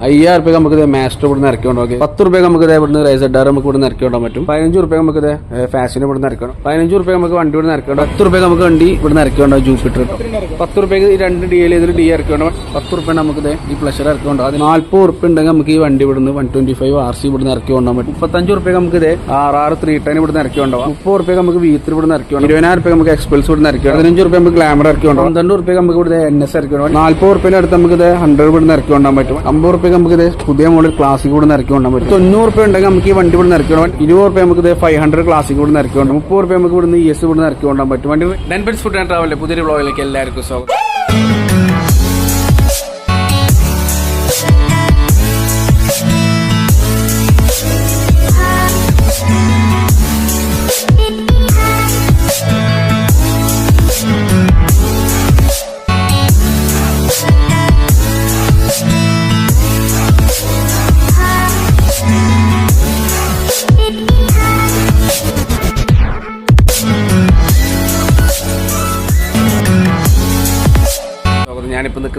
അയ്യായിരം റുപ്യ നമുക്ക് മാസ്റ്റർ ഇവിടെ നിന്ന് ഇറക്കി കൊണ്ടുപോയി പത്ത് റുപ്യ നമുക്ക് ഇത് ഇവിടുന്ന് റൈസഡാർ നമുക്ക് ഇവിടെ ഇറക്കി കൊണ്ടാൻ പറ്റും. പതിനഞ്ച് റുപ്യ നമുക്ക് ഇത് ഫാഷൻ ഇവിടെ നിന്ന് ഇറക്കണം പതിനഞ്ച് റുപ്യ നമുക്ക് വണ്ടി ഇവിടെ ഇറക്കണം പത്ത് റുപ്യ നമുക്ക് വണ്ടി ഇവിടെ ഇറക്കി കൊണ്ടാവും ജൂപ്പിറ്റർ പത്ത് റുപ്യക്ക് ഈ രണ്ട് ഡി എൽ ഇതിൽ ഡി ഇറക്കി കൊണ്ടാവും പത്ത് റുപ്യ നമുക്ക് ഇത് ഈ പ്ലഷർ ഇറക്കി കൊണ്ടാവും അത് നാൽപ്പത് റുപ്യ ഉണ്ടെങ്കിൽ നമുക്ക് ഈ വണ്ടി ഇവിടുന്ന് one twenty five R C ഇവിടുന്ന് ഇറക്കി കൊണ്ടാൻ പറ്റും. മുപ്പത്തഞ്ച് റുപ്യ നമുക്ക് ഇത് ആർ ആർ ത്രീ ടെൻ ഇവിടുന്ന് ഇറക്കി കൊണ്ടാവും മുപ്പത് റുപ്യ നമുക്ക് വി ത്രീ ഇവിടുന്ന് ഇറക്കി കൊണ്ടാവും ഇരുപതിനായിരം റുപ്യ നമുക്ക് എക്സ്പെൽസ് ഇവിടുന്ന് ഇറക്കി പതിനഞ്ച് റുപ്യ നമുക്ക് ഗ്ലാമർ ഇറക്കി കൊണ്ടാവും പന്ത്രണ്ട് റുപ്യ നമുക്ക് ഇവിടെ എൻ എസ് ഇറക്കി കൊണ്ടാവും നാൽപ്പത് റുപ്യ അടുത്ത് നമുക്ക് ഇത് ഹൺഡ്രഡ് ഇവിടുന്ന് ഇറക്കി കൊണ്ടാൻ പറ്റും. അമ്പത് റുപ്യ നമുക്ക് ഇത് പുതിയ മോഡൽ ക്ലാസിക് കൂടെ ഇറക്കി കൊണ്ടാൻ പറ്റും. തൊണ്ണൂറ് റുപ്യ ഉണ്ടെങ്കിൽ നമുക്ക് ഈ വണ്ടി ഇവിടെ ഇറക്കി കൊണ്ടാൻ ഇരുപത് റുപ്യ നമുക്ക് ഇത് ഫൈവ് ഹൺഡ്രഡ് ക്ലാസിക് നിന്ന് ഇറക്കി കൊണ്ടാം മുപ്പത് റുപ്യ നമുക്ക് ഇവിടുന്ന് ഇ എസ് ഇവിടെ ഇറക്കി പറ്റും. വണ്ടി ഡെൻബെറ്റ്സ് ഫുഡ് ആൻഡ് ട്രാവലിലെ പുതിയ ബ്ലോഗിലേക്ക് എല്ലാവർക്കും സ്വാഗതം.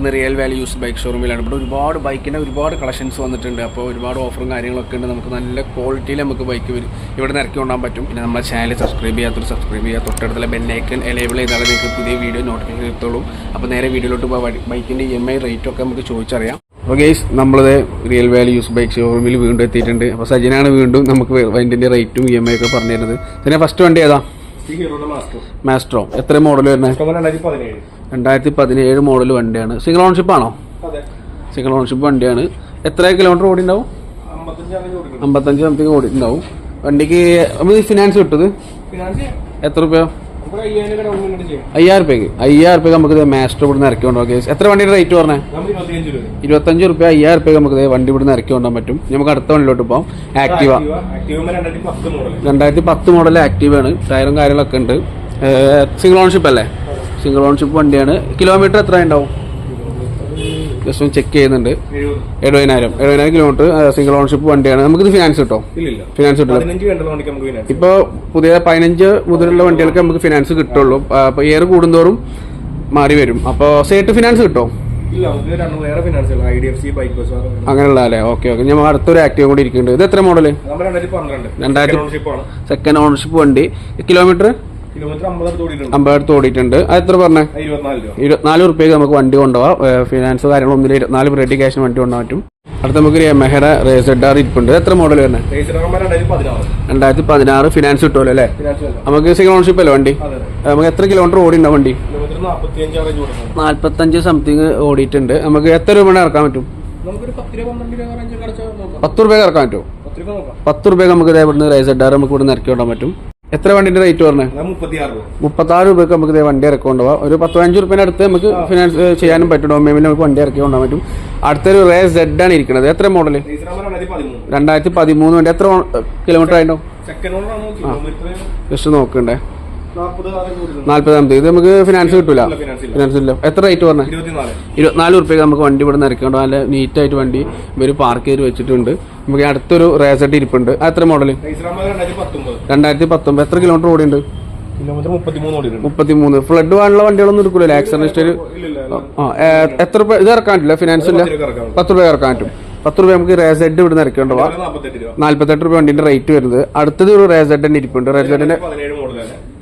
നിൽക്കുന്ന റിയൽ വാല്യൂ യൂസ് ബൈക്ക് ഷോറൂമിലാണ് ഇവിടെ ഒരുപാട് ബൈക്കിന്റെ ഒരുപാട് കളക്ഷൻസ് വന്നിട്ടുണ്ട്. അപ്പോൾ ഒരുപാട് ഓഫറും കാര്യങ്ങളൊക്കെ ഉണ്ട്. നമുക്ക് നല്ല ക്വാളിറ്റിയിൽ നമുക്ക് ബൈക്ക് വരും. ഇവിടെ നിന്ന് ഇറക്കി കൊണ്ടാൻ പറ്റും. പിന്നെ നമ്മുടെ ചാനൽ സബ്സ്ക്രൈബ് ചെയ്യാത്തൊരു സബ്സ്ക്രൈബ് ചെയ്യുക. തൊട്ടടുത്തുള്ള ബെല്ലൈക്കൻ എനേബിൾ ചെയ്താൽ നിങ്ങൾക്ക് പുതിയ വീഡിയോ നോട്ടിഫിക്കേഷൻ എത്തുള്ളൂ അപ്പോൾ നേരെ വീഡിയോയിലോട്ട് പോകാം ബൈക്കിന്റെ ഇ എം ഐ റേറ്റ് ഒക്കെ നമുക്ക് ചോദിച്ചറിയാം. അപ്പോൾ ഗെയ്സ് നമ്മളത് റിയൽ വാല്യൂ യൂസ് ബൈക്ക് ഷോറൂമിൽ വീണ്ടും എത്തിയിട്ടുണ്ട്. അപ്പോൾ സജിനാണ് വീണ്ടും നമുക്ക് വണ്ടിന്റെ റേറ്റും ഇ എം ഐ ഒക്കെ പറഞ്ഞു തരുന്നത്. പിന്നെ ഫസ്റ്റ് വണ്ടി ഏതാ? മാസ്ട്രോ എത്ര മോഡൽ വരുന്നത്? രണ്ടായിരത്തി പതിനേഴ് മോഡൽ വണ്ടിയാണ്. സിംഗിൾ ഓൺഷിപ്പ് ആണോ? സിംഗിൾ ഓൺഷിപ്പ് വണ്ടിയാണ്. എത്ര കിലോമീറ്റർ ഓടി. ഉണ്ടാവും അമ്പത്തഞ്ച് സംതിങ് ഓടി ഉണ്ടാവും വണ്ടിക്ക് ഫിനാൻസ് കിട്ടത് എത്ര രൂപ ഇവിടെ അയ്യായിരം റുപ്യക്ക് അയ്യായിരം രൂപയ്ക്ക് അയ്യായിരം രൂപയ്ക്ക് നമുക്ക് മാസ്റ്റർ ഇവിടുന്ന് ഇറക്കി കൊണ്ടുപോകാം കേസ് എത്ര വണ്ടിയുടെ റേറ്റ് പറഞ്ഞേ? രൂപ. ഇരുപത്തഞ്ച് റുപ്യ അയ്യായിരം രൂപയ്ക്ക് നമുക്ക് വണ്ടി ഇവിടുന്ന് ഇറക്കി കൊണ്ടുപോകാൻ പറ്റും. നമുക്ക് അടുത്ത വണ്ടിയിലോട്ട് പോകാം ആക്റ്റീവ രണ്ടായിരത്തി പത്ത് മോഡൽ ആക്റ്റീവ് ആണ്. ടയറും കാര്യങ്ങളൊക്കെ ഉണ്ട്. സിംഗിൾ ഓൺഷിപ്പ് അല്ലേ? സിംഗിൾ ഓൺഷിപ്പ് വണ്ടിയാണ്. കിലോമീറ്റർ എത്ര ഉണ്ടാവും ജസ്റ്റ് ഒന്ന് ചെക്ക് ചെയ്യുന്നുണ്ട്. എഴുപത് എഴുപതിനായിരം. എഴുപതിനായിരം കിലോമീറ്റർ സിംഗിൾ ഓൺഷിപ്പ് വണ്ടിയാണ്. നമുക്കിത് ഫിനാൻസ് കിട്ടോ? ഫിനാൻസ് കിട്ടില്ല. ഫിനാൻസ് ഇപ്പോൾ പുതിയ പതിനഞ്ച് മുതലുള്ള വണ്ടികൾക്ക് നമുക്ക് ഫിനാൻസ് കിട്ടുള്ളൂ. അപ്പോൾ ഇയർ കൂടുന്തോറും മാറി വരും. അപ്പോൾ സേട്ട് ഫിനാൻസ് കിട്ടോ? അങ്ങനെയുള്ള അല്ലേ? ഓക്കെ ഓക്കെ ഞാൻ അടുത്തൊരു ആക്റ്റീവ് കൂടി ഇരിക്കുന്നുണ്ട്. ഇത് എത്ര മോഡൽ രണ്ടായിരത്തി സെക്കൻഡ് ഓണർഷിപ്പ് വണ്ടി. കിലോമീറ്റർ? കിലോമീറ്റർ അമ്പത് ഓടിയിട്ടുണ്ട്. അത് എത്ര പറഞ്ഞേ? ഇരുപത്തിനാല് രൂപ. ഇരുപത്തിനാല് റുപ്യക്ക് നമുക്ക് വണ്ടി കൊണ്ടുപോകാം ഫിനാൻസ് കാര്യങ്ങളൊന്നും ഇരുപത്തിനാല് റെഡി ക്യാഷ് വണ്ടി കൊണ്ടുപോകാൻ പറ്റും. അടുത്ത നമുക്ക് യമഹയുടെ റേസഡ് ആർ ഇരിപ്പുണ്ട്. എത്ര മോഡൽ വരുന്നത് രണ്ടായിരത്തി പതിനാറ് ഫിനാൻസ് കിട്ടുമല്ലോ അല്ലേ? നമുക്ക് സിംഗിൾ ഓണർഷിപ്പ് അല്ലേ വണ്ടി? നമുക്ക് എത്ര കിലോമീറ്റർ ഓടിയുണ്ടോ വണ്ടി നാല്പത്തഞ്ച് സംതിങ് ഓടിയിട്ടുണ്ട്. നമുക്ക് എത്ര രൂപ ഇറക്കാൻ പറ്റും? പത്ത് രൂപ ഇറക്കാൻ പറ്റും പത്ത് രൂപ നമുക്ക് ഇതേ ഇവിടുന്ന് റേസഡ് ആർ നമുക്ക് ഇവിടെ നിന്ന് ഇറക്കി കൊണ്ടാൻ പറ്റും. എത്ര വണ്ടിന്റെ റേറ്റ് പറഞ്ഞത് മുപ്പത്തി ആറ് രൂപ. മുപ്പത്താറ് രൂപയ്ക്ക് നമുക്ക് ഇതേ വണ്ടി ഇറക്കി കൊണ്ടുപോകാം ഒരു പത്ത് പതിനഞ്ച് റുപ്യന്റെ അടുത്ത് നമുക്ക് ഫിനാൻസ് ചെയ്യാനും പറ്റും. ഡൗൺ പേയ്മെന്റ് നമുക്ക് വണ്ടി ഇറക്കി കൊണ്ടുപോകാൻ പറ്റും. അടുത്തൊരു റേ സെഡ് ആണ് ഇരിക്കുന്നത് എത്ര മോഡൽ രണ്ടായിരത്തി പതിമൂന്ന്. വണ്ടി. എത്ര കിലോമീറ്റർ കിലോമീറ്റർ ജസ്റ്റ് നോക്കണ്ടേ. നാല്പതാമത്തെ ഇത് നമുക്ക് ഫിനാൻസ് കിട്ടൂല. ഫിനാൻസ് ഇല്ല. എത്ര റേറ്റ് പറഞ്ഞത് ഇരുപത്തിനാല്. ഇരുപത്തിനാല് റുപ്യക്ക് നമുക്ക് വണ്ടി ഇവിടെ നിന്ന് ഇറക്കി കൊണ്ടുപോകാം നല്ല നീറ്റായിട്ട് വണ്ടി ഇവർ പാർക്ക് ചെയ്ത് വെച്ചിട്ടുണ്ട്. നമുക്ക് അടുത്തൊരു റേസഡ് ഇരിപ്പുണ്ട്. എത്ര മോഡൽ രണ്ടായിരത്തി പത്തൊമ്പത് എത്ര കിലോമീറ്റർ ഓടിയുണ്ട് മുപ്പത്തിമൂന്ന്. ഫ്ലഡ് വാനുള്ള വണ്ടികളൊന്നും എടുക്കൂലല്ലോ ആക്സിഡന്റ് എത്ര രൂപ ഇത് ഇറക്കാൻ പറ്റില്ല. ഫിനാൻസ് ഇല്ല. പത്ത് രൂപ ഇറക്കാൻ പറ്റും. പത്ത് രൂപ നമുക്ക് റേസഡ് ഇവിടെ നിന്ന് ഇറക്കേണ്ട നാല്പത്തെട്ട് രൂപ വണ്ടിന്റെ റേറ്റ് വരുന്നത്. അടുത്തത് ഒരു റേസഡ് തന്നെ ഇരിപ്പുണ്ട്. റേസഡിന്റെ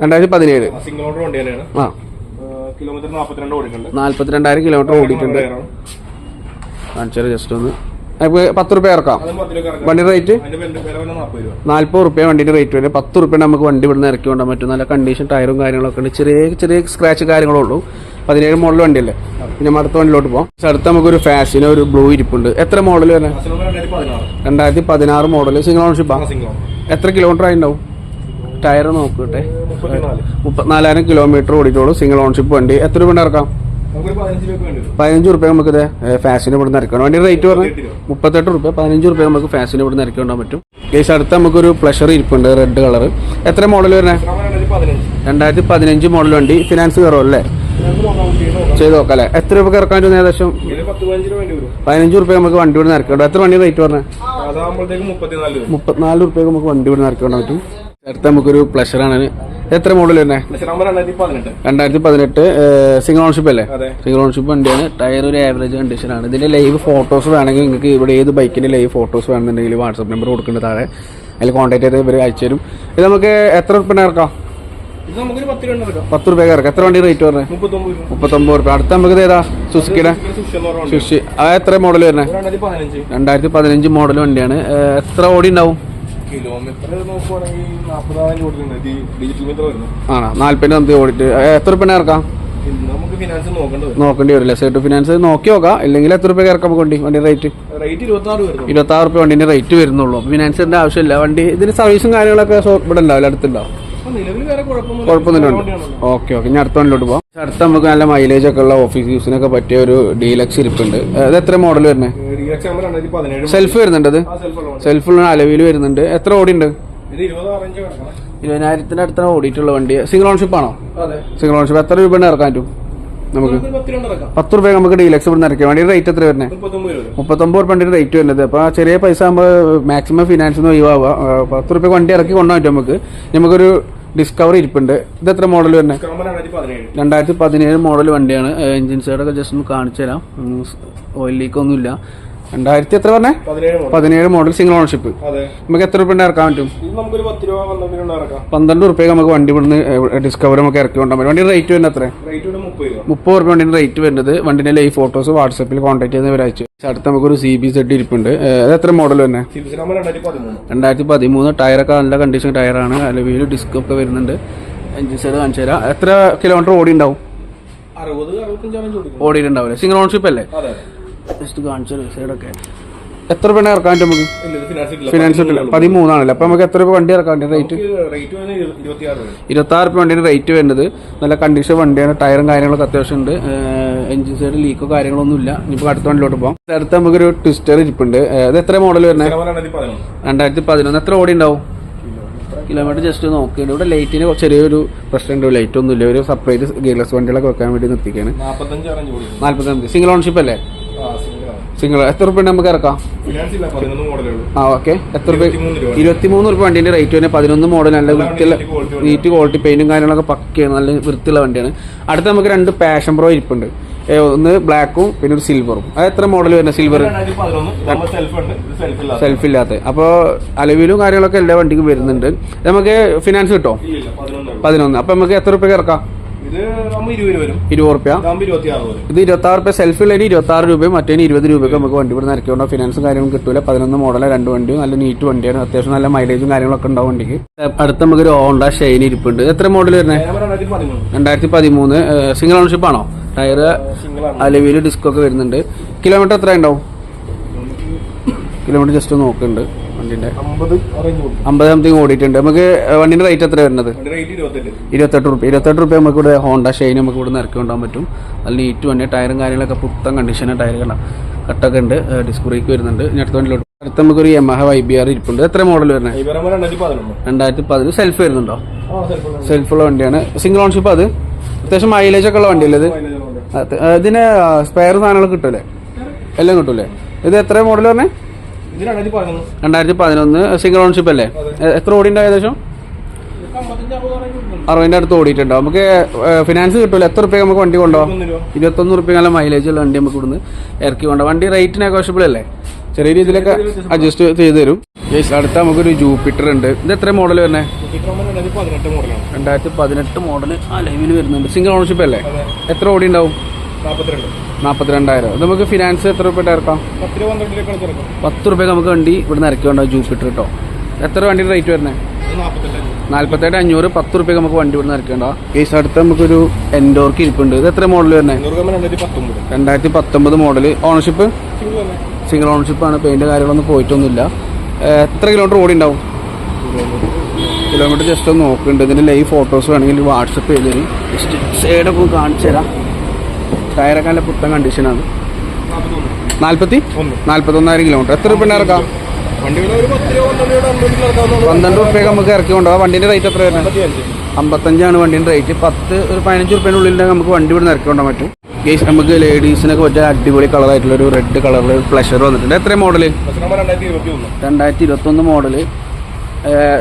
രണ്ടായിരത്തി പതിനേഴ് ആ നാല്പത്തിരണ്ടായിരം കിലോമീറ്റർ ഓടിയിട്ടുണ്ട്. കാണിച്ചാൽ ജസ്റ്റ് ഒന്ന്. നമുക്ക് പത്ത് റുപ്യ ഇറക്കാം. വണ്ടി റേറ്റ്? നാല്പത് റുപ്യ വണ്ടിന്റെ റേറ്റ് വരും. പത്ത് റുപ്യ നമുക്ക് വണ്ടി ഇവിടുന്ന് ഇറക്കി കൊണ്ടാൻ പറ്റും. നല്ല കണ്ടീഷൻ ടയറും കാര്യങ്ങളൊക്കെ ഉണ്ട്. ചെറിയ ചെറിയ സ്ക്രാച്ച് കാര്യങ്ങളേ ഉള്ളൂ. പതിനേഴ് മോഡൽ വണ്ടിയല്ലേ? പിന്നെ അടുത്ത വണ്ടിയിലോട്ട് പോകാം നമുക്ക് നമുക്കൊരു ഫാഷന് ഒരു ബ്ലൂ ഇരിപ്പുണ്ട്. എത്ര മോഡൽ നമ്പർ രണ്ടായിരത്തി പതിനാറ്. മോഡൽ സിംഗിൾ ഓണർ എത്ര കിലോമീറ്റർ ആയിട്ടുണ്ടാവും ടയർ നോക്കട്ടെ മുപ്പത്തിനാല്. മുപ്പത്തിനാലായിരം കിലോമീറ്റർ ഓടിയിട്ടുള്ളൂ സിംഗിൾ ഓണർഷിപ്പ് വണ്ടി. എത്ര രൂപ ഇറക്കാം? പതിനഞ്ച് റുപ്യ നമുക്ക് ഇത് ഫാഷന് നിന്ന് ഇറക്കണം വേണ്ടി റേറ്റ് പറഞ്ഞു മുപ്പത്തെട്ട് റുപ്യ പതിനഞ്ച് റുപ്യ നമുക്ക് ഫാഷന് ഇവിടെ ഇറക്കി കൊണ്ടാൻ പറ്റും. കേസ് അടുത്ത് നമുക്കൊരു പ്ലഷർ ഇരിപ്പുണ്ട് റെഡ് കളർ എത്ര മോഡൽ വരണേ രണ്ടായിരത്തി പതിനഞ്ച് മോഡൽ വണ്ടി ഫിനാൻസ് കയറും അല്ലേ? ചെയ്ത് നോക്കാം അല്ലേ എത്ര രൂപ ഇറക്കാൻ പറ്റും ഏകദേശം? പതിനഞ്ച് റുപ്യ നമുക്ക് വണ്ടി ഇവിടെ നിന്ന് ഇറക്കണം എത്ര വണ്ടി റേറ്റ് പറഞ്ഞത് അതാകുമ്പോഴത്തേക്ക് മുപ്പത്തിനാല് റുപ്യ നമുക്ക് വണ്ടി ഇവിടെ ഇറക്കി കൊണ്ടാൻ പറ്റും. അടുത്ത നമുക്കൊരു പ്ലഷറാണ് എത്ര മോഡൽ തന്നെ രണ്ടായിരത്തി പതിനെട്ട്. സിംഗിൾ ഓൺഷിപ്പ് അല്ലേ? സിംഗിൾ ഓൺഷിപ്പ് വണ്ടിയാണ്. ടയർ ഒരു ആവറേജ് കണ്ടീഷനാണ് ഇതിന്റെ ലൈവ് ഫോട്ടോസ് വേണമെങ്കിൽ നിങ്ങൾക്ക് ഇവിടെ ഏത് ബൈക്കിന്റെ ലൈവ് ഫോട്ടോസ് വേണമെന്നുണ്ടെങ്കിൽ വാട്സപ്പ് നമ്പർ കൊടുക്കേണ്ട താഴെ. അതിൽ കോൺടാക്ട് ചെയ്ത് ഇവർ അയച്ചു തരും. ഇത് നമുക്ക് എത്ര ഉറുപ്പിന് ഇറക്കാം? പത്ത് രൂപ ഇറക്കാം. എത്ര വണ്ടി റേറ്റ് പറഞ്ഞത് മുപ്പത്തൊമ്പത് രൂപ. അടുത്ത നമുക്ക് ഏതാ? സുസുക്കിയുടെ? സുഷി അത് എത്ര മോഡൽ വരുന്നത് രണ്ടായിരത്തി പതിനഞ്ച്. മോഡൽ വണ്ടിയാണ്. എത്ര ഓടി ഉണ്ടാവും? കിലോമീറ്റർ നോക്കുവാണെങ്കിൽ ഡിജിറ്റൽ മീറ്റർ ആണോ? എത്ര ഇറക്കാം നമുക്ക് ഫിനാൻസ് നോക്കേണ്ടത് നോക്കേണ്ടി വരില്ല? സെറ്റ് ഫിനാൻസ് നോക്കി നോക്കാം. ഇല്ലെങ്കിൽ എത്ര രൂപ ഇറക്കാം വണ്ടി വണ്ടി? റേറ്റ് റേറ്റ് ഇരുപത്തി ആറ് വരുന്നു. ഇരുപത്തി ആറ് റുപ്യ വണ്ടിന്റെ റേറ്റ് വരുന്നുള്ളൂ. ഫിനാൻസിന്റെ ആവശ്യമില്ല. വണ്ടി ഇതിന് സർവീസും കാര്യങ്ങളൊക്കെ ഇവിടെ ഉണ്ടാവില്ല? അടുത്തുണ്ടാവും. കുഴപ്പമൊന്നുമില്ല. Okay okay. ഞാൻ അടുത്ത വണ്ടിലോട്ട് പോവാം അടുത്ത നമുക്ക് നല്ല മൈലേജ് ഒക്കെ ഉള്ള ഓഫീസ് യൂസിനൊക്കെ പറ്റിയ ഒരു ഡീലക്സ് ഇരിപ്പുണ്ട്. അത് എത്ര മോഡൽ വരുന്നത് സെൽഫ് വരുന്നുണ്ട് അത്? സെൽഫ് ഉള്ള സെൽഫുള്ള അലവിൽ വരുന്നുണ്ട്. എത്ര ഓടി ഉണ്ട് ഇരുപതിനായിരത്തിന്റെ അടുത്താണ് ഓടിയിട്ടുള്ള വണ്ടി. സിംഗിൾ ഓൺഷിപ്പ് ആണോ? സിംഗിൾ ഓൺഷിപ്പ് എത്ര രൂപ ഇറക്കാൻ പറ്റും? നമുക്ക് പത്ത് രൂപ നമുക്ക് ഡീലക്സ് ഇവിടെ ഇറക്കിയ വണ്ടി റേറ്റ് എത്ര വരുന്നത് മുപ്പത്തൊമ്പത് രൂപ വണ്ടിയുടെ റേറ്റ് വരുന്നത്. അപ്പോൾ ചെറിയ പൈസ ആകുമ്പോൾ മാക്സിമം ഫിനാൻസ് ഒഴിവാവുക. ആ, പത്ത് രൂപ വണ്ടി ഇറക്കി കൊണ്ടുപോകാൻ പറ്റും നമുക്ക്. നമുക്കൊരു ഡിസ്കവർ ഇരിപ്പുണ്ട്. ഇത് എത്ര മോഡൽ ആകുമ്പോൾ രണ്ടായിരത്തി പതിനേഴ് മോഡൽ വണ്ടിയാണ് എഞ്ചിൻ സൈഡൊക്കെ ജസ്റ്റ് ഒന്ന് കാണിച്ചു തരാം ഓയിൽ ലീക്ക് ഒന്നുമില്ല. രണ്ടായിരത്തി എത്ര പറഞ്ഞേ? പതിനേഴ് മോഡൽ സിംഗിൾ ഓണർഷിപ്പ് നമുക്ക് എത്ര രൂപ ഇറക്കാൻ പറ്റും? പന്ത്രണ്ട് റുപ്യ റുപ്യക്ക് നമുക്ക് വണ്ടി ഇവിടുന്ന് ഡിസ്കവർ ഒക്കെ ഇറക്കി കൊണ്ടാൽ വണ്ടി റേറ്റ് വരുന്നത് എത്ര? മുപ്പത് റുപ്യ വണ്ടിന്റെ റേറ്റ് വരുന്നത് വണ്ടിന്റെ ലൈവ് ഫോട്ടോസ് വാട്സപ്പിൽ കോൺടാക്ട് ചെയ്ത് ഒരാഴ്ച അടുത്ത് നമുക്കൊരു സി ബി സെഡ് ഇരിപ്പുണ്ട്. അത് എത്ര മോഡൽ തന്നെ രണ്ടായിരത്തി പതിമൂന്ന് ടയറൊക്കെ നല്ല കണ്ടീഷൻ ടയറാണ് അലവിയിൽ ഡിസ്ക് ഒക്കെ വരുന്നുണ്ട്. എഞ്ചിൻ സൈഡ് കാണിച്ചു തരാം. എത്ര കിലോമീറ്റർ ഓടി ഉണ്ടാവും ഓടിയിട്ടുണ്ടാവില്ലേ? സിംഗിൾ ഓൺഷിപ്പ് അല്ലേ? ജസ്റ്റ് കാണിച്ചത് സൈഡൊക്കെ എത്ര രൂപ ഇറക്കാൻ പറ്റും നമുക്ക്? ഫിനാൻസ് കിട്ടില്ല പതിമൂന്നാണല്ലോ? അപ്പൊ നമുക്ക് എത്ര രൂപ വണ്ടി ഇറക്കാൻ റേറ്റ് ഇരുപത്തി ആറ് രൂപ. വണ്ടിയുടെ റേറ്റ് വരുന്നത്. നല്ല കണ്ടീഷൻ വണ്ടിയാണ്. ടയറും കാര്യങ്ങളൊക്കെ അത്യാവശ്യം ഉണ്ട്. എഞ്ചിൻ സൈഡ് ലീക്കോ കാര്യങ്ങളൊന്നും ഇല്ല. ഇനിയിപ്പോൾ അടുത്ത വണ്ടിയിലോട്ട് പോകാം അടുത്ത് നമുക്കൊരു ട്വിസ്റ്റർ ഇരിപ്പുണ്ട്. അത് എത്ര മോഡൽ വരുന്നത് രണ്ടായിരത്തി പതിനൊന്ന്. എത്ര ഓടി ഉണ്ടാവും? കിലോമീറ്റർ ജസ്റ്റ് നോക്കിയിട്ട് ഇവിടെ ലൈറ്റിന് ചെറിയൊരു പ്രശ്നമുണ്ട് ലൈറ്റ് ഒന്നും ഇല്ല ഒരു സെപ്പറേറ്റ് ഗിയർലെസ് വണ്ടികളൊക്കെ വെക്കാൻ വേണ്ടി നിർത്തിക്കാണ്. നാൽപ്പത്തഞ്ച് സിംഗിൾ ഓൺഷിപ്പ് അല്ലേ? സിംഗിൾ എത്ര റുപ്യ നമുക്ക് ഇറക്കാം? ആ ഓക്കെ. എത്ര രൂപ ഇരുപത്തിമൂന്ന് രൂപ. ഇരുപത്തിമൂന്ന് റുപ്യ വണ്ടിന്റെ റേറ്റ് തന്നെ. പതിനൊന്ന് മോഡൽ നല്ല വൃത്തിയുള്ള നീറ്റ് ക്വാളിറ്റി പെയിന്റും കാര്യങ്ങളൊക്കെ പക്കയാണ്. നല്ല വൃത്തിയുള്ള വണ്ടിയാണ്. അടുത്ത നമുക്ക് രണ്ട് പാഷൻ പ്രോ ഇരിപ്പുണ്ട്. ഒന്ന് ബ്ലാക്കും പിന്നെ ഒരു സിൽവറും അത് എത്ര മോഡൽ വരുന്നത്? സിൽവർ സെൽഫ് ഇല്ലാത്ത. അപ്പോൾ അലവിലും കാര്യങ്ങളൊക്കെ എല്ലാ വണ്ടിക്കും വരുന്നുണ്ട്. നമുക്ക് ഫിനാൻസ് കിട്ടോ? പതിനൊന്ന് അപ്പൊ പതിനൊന്ന്. അപ്പം നമുക്ക് എത്ര റുപ്യ ഇറക്കാം? ഇത് ഇരുപത് രൂപ റുപ്യ ഇത് ഇരുപത്തി ആറ് റുപ്യ സെൽഫ് ഉള്ളതിന് ഇരുപത്തി ആറ് രൂപയും മറ്റേന് ഇരുപത് രൂപയ്ക്ക് നമുക്ക് വണ്ടി ഇവിടെ ഇറക്കിയോണ്ടോ ഫിനാൻസും കാര്യങ്ങളും കിട്ടൂല. പതിനൊന്ന് മോഡൽ രണ്ട് വണ്ടിയും നല്ല നീറ്റ് വണ്ടിയാണ്. അത്യാവശ്യം നല്ല മൈലേജും കാര്യങ്ങളൊക്കെ ഉണ്ടാവും വണ്ടിക്ക്. അടുത്ത നമുക്ക് ഒരു ഹോണ്ട ഷൈൻ ഇരിപ്പുണ്ട്. എത്ര മോഡൽ വരുന്നത് രണ്ടായിരത്തി പതിമൂന്ന്. സിംഗിൾ ഓണർഷിപ്പ് ആണോ? ടയർ അലവിയിൽ ഡിസ്ക് ഒക്കെ വരുന്നുണ്ട്. കിലോമീറ്റർ എത്ര ഉണ്ടാവും? കിലോമീറ്റർ ജസ്റ്റ് നോക്കുന്നുണ്ട്. വണ്ടിന്റെ. അമ്പത് സംതിങ് ഓടിയിട്ടുണ്ട്. നമുക്ക് വണ്ടിന്റെ റേറ്റ് എത്ര വരുന്നത്? ഇരുപത്തെട്ട്. റുപ്യ. ഇരുപത്തെട്ട് റുപ്യ നമുക്ക് ഇവിടെ ഹോണ്ട ഷൈൻ നമുക്ക് ഇവിടെ നിന്ന് ഇറക്കി കൊണ്ടുപോകാൻ പറ്റും. നല്ല നീറ്റ് വണ്ടി. ടയറും കാര്യങ്ങളൊക്കെ പുത്തൻ കണ്ടീഷന് ടയർ കണ്ടാം കട്ടൊക്കെ ഉണ്ട്. ഡിസ്ക് ബ്രേക്ക് വരുന്നുണ്ട്. ഇനി അടുത്ത വണ്ടിയിലോട്ട് അടുത്ത നമുക്കൊരു യമഹ വൈ ബി ആർ ഇരിപ്പുണ്ട്. എത്ര മോഡൽ വരുന്നത്? രണ്ടായിരത്തി പതിനൊന്ന്. സെൽഫ് വരുന്നുണ്ടോ? ഉള്ള വണ്ടിയാണ്. സിംഗിൾ ഓൺഷിപ്പ് അത്? അത്യാവശ്യം മൈലേജ് ഒക്കെ ഉള്ള വണ്ടിയല്ലേ ഇത്? ഇതിന് സ്പെയർ സാധനങ്ങൾ കിട്ടൂലേ? എല്ലാം കിട്ടൂലേ? ഇത് എത്ര മോഡൽ പറഞ്ഞേ? രണ്ടായിരത്തി പതിനൊന്ന് സിംഗിൾ ഓൺഷിപ്പ് അല്ലേ? എത്ര ഓടിയുണ്ട് ഏകദേശം? അറുപതിന്റെ അടുത്ത് ഓടിയിട്ടുണ്ടോ. നമുക്ക് ഫിനാൻസ് കിട്ടില്ല എത്ര റുപ്യ നമുക്ക് വണ്ടി കൊണ്ടുപോകാം ഇരുപത്തൊന്ന് റുപ്യ നല്ല മൈലേജ് ഉള്ള വണ്ടി നമുക്ക് ഇവിടുന്ന് ഇറക്കി കൊണ്ടുപോകാം വണ്ടി റേറ്റ് നെഗോഷ്യബിൾ അല്ലേ? ചെറിയ രീതിയിലൊക്കെ അഡ്ജസ്റ്റ് ചെയ്ത് തരും. യെസ് അടുത്ത നമുക്കൊരു ജൂപ്പിറ്റർ ഉണ്ട്. ഇത് എത്ര മോഡൽ വരുന്നത് രണ്ടായിരത്തി പതിനെട്ട് മോഡൽ ആ ലൈവിൽ വരുന്നുണ്ട്. സിംഗിൾ ഓണർഷിപ്പ് അല്ലേ? എത്ര ഓടി ഉണ്ടാവും നാൽപ്പത്തിരണ്ടായിരം ഇത് നമുക്ക് ഫിനാൻസ് എത്ര രൂപ ഇറക്കാം? പത്ത് രൂപ നമുക്ക് വണ്ടി ഇവിടെ ഇറക്കി കൊണ്ടുപോകും ജൂപ്പിറ്റർ കേട്ടോ എത്ര വണ്ടി റേറ്റ് വരുന്നത് നാല്പത്തെട്ട് അഞ്ഞൂറ് പത്ത് റുപ്യ നമുക്ക് വണ്ടി ഇവിടുന്ന് ഇറക്കേണ്ട കേസ് അടുത്ത് നമുക്കൊരു എൻഡോർക്ക് ഇരിപ്പുണ്ട്. ഇത് എത്ര മോഡൽ വരുന്നത് രണ്ടായിരത്തി പത്തൊമ്പത് മോഡൽ ഓണർഷിപ്പ് സിംഗിൾ ഓണർഷിപ്പ് ആണ്. പെയിന്റ് കാര്യങ്ങളൊന്നും പോയിട്ടൊന്നുമില്ല. എത്ര കിലോമീറ്റർ ഓടി ഉണ്ടാവും? കിലോമീറ്റർ ജസ്റ്റ് ഒന്ന് നോക്കുന്നുണ്ട് ഇതിന്റെ ലൈവ് ഫോട്ടോസ് വേണമെങ്കിൽ വാട്സപ്പ് ചെയ്ത് തരും. ജസ്റ്റ് സൈഡൊക്കെ കാണിച്ചു തരാം. ടയറൊക്കെ നല്ല പുത്തൻ കണ്ടീഷനാണ് നാൽപ്പത്തൊന്ന് നാല്പത്തി? ഒന്ന്. നാല്പത്തൊന്നായിരം കിലോമീറ്റർ എത്ര റുപ്യ ഇറക്കാം രൂപ പന്ത്രണ്ട് രൂപ റുപ്യ നമുക്ക് ഇറക്കി കൊണ്ടുപോകാം. വണ്ടിന്റെ റേറ്റ് എത്ര വരുന്നത്? അമ്പത്തഞ്ചാണ് വണ്ടിന്റെ റേറ്റ് പത്ത് ഒരു പതിനഞ്ച് റുപ്യേന്റെ ഉള്ളിൽ നമുക്ക് വണ്ടി ഇവിടെ ഇറക്കി കൊണ്ടാൻ പറ്റും. ഗേസ് നമുക്ക് ലേഡീസിനൊക്കെ പറ്റിയ അടിപൊളി കളറായിട്ടുള്ള ഒരു റെഡ് കളറിൽ ഫ്ലഷർ പ്ലഷർ വന്നിട്ടുണ്ട്. എത്ര മോഡൽ രണ്ടായിരത്തി ഇരുപത്തൊന്ന് മോഡൽ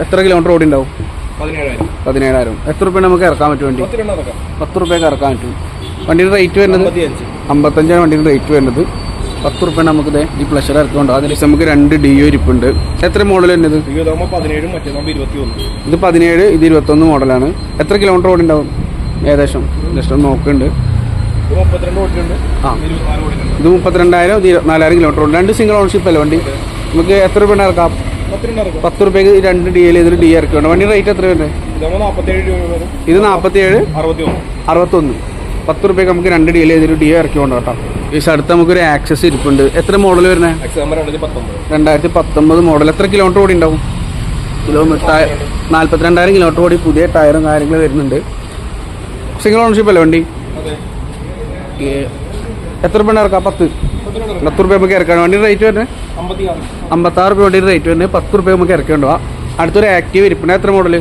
എത്ര കിലോമീറ്റർ ഓടി ഉണ്ടാവും പതിനേഴായിരം. എത്ര റുപ്യ നമുക്ക് ഇറക്കാൻ പറ്റും വണ്ടി? പത്ത് റുപ്യക്ക് ഇറക്കാൻ പറ്റും. വണ്ടിയുടെ റേറ്റ് വരുന്നത് അമ്പത്തഞ്ചാണ് വണ്ടിയുടെ റേറ്റ് വരുന്നത്. പത്ത് റുപ്യ നമുക്ക് ഈ പ്ലഷർ ഇറക്കുന്നുണ്ട്. അതിന് ശേഷം നമുക്ക് രണ്ട് ഡി ഡിയോ ഇരിപ്പുണ്ട്. എത്ര മോഡൽ ഇരുപത്തി ഇത് പതിനേഴ് ഇത് ഇരുപത്തൊന്ന് മോഡലാണ് എത്ര കിലോമീറ്റർ ഓടി ഉണ്ടാവും ഏകദേശം. ജസ്റ്റ് നോക്കുന്നുണ്ട് ഇത് ആ. മുപ്പത്തിരണ്ടായിരം ഇത് ഇരുപത്തിനാലായിരം കിലോമീറ്റർ ഉണ്ട് രണ്ട് സിംഗിൾ ഓണർഷിപ്പ് അല്ലേ വണ്ടി? നമുക്ക് എത്ര രൂപ ഇറക്കാം? പത്ത് റുപ്യക്ക് രണ്ട് ഡി എൽ ഇതിൽ ഡി ഇറക്കുന്നുണ്ട്. വണ്ടി റേറ്റ് എത്ര വരുന്നത്? ഇത് നാൽപ്പത്തേഴ് ഇത് നാൽപ്പത്തിയേഴ് അറുപത്തി ഒന്ന് അറുപത്തൊന്ന്. പത്ത് റുപ്യക്ക് നമുക്ക് രണ്ട് ഡീൽ ചെയ്തൊരു ഡിയോ ഡി ഇറക്കിക്കൊണ്ട് കേട്ടോ. ഈ അടുത്ത് നമുക്കൊരു ആക്സസ് ഇരിപ്പുണ്ട്. എത്ര മോഡൽ വരുന്നത് രണ്ടായിരത്തി പത്തൊമ്പത് മോഡൽ എത്ര കിലോമീറ്റർ ഓടി ഉണ്ടാവും? കിലോമീറ്റർ നാൽപ്പത്തിരണ്ടായിരം കിലോമീറ്റർ ഓടി പുതിയ ടയറും കാര്യങ്ങളും വരുന്നുണ്ട്. സിംഗിൾ ഓണർഷിപ്പ് അല്ലേ വണ്ടി? എത്ര രൂപ ഇറക്കാം? പത്ത്. പത്ത് റുപ്യ നമുക്ക് ഇറക്കാൻ വണ്ടി റേറ്റ് വരുന്നത് അമ്പത്താറ്. രൂപ വണ്ടിയുടെ റേറ്റ് വരുന്നത് പത്ത് റുപ്യ നമുക്ക് ഇറക്കേണ്ട അടുത്തൊരു ആക്റ്റീവ് ഇരിപ്പുണ്ട്. എത്ര മോഡൽ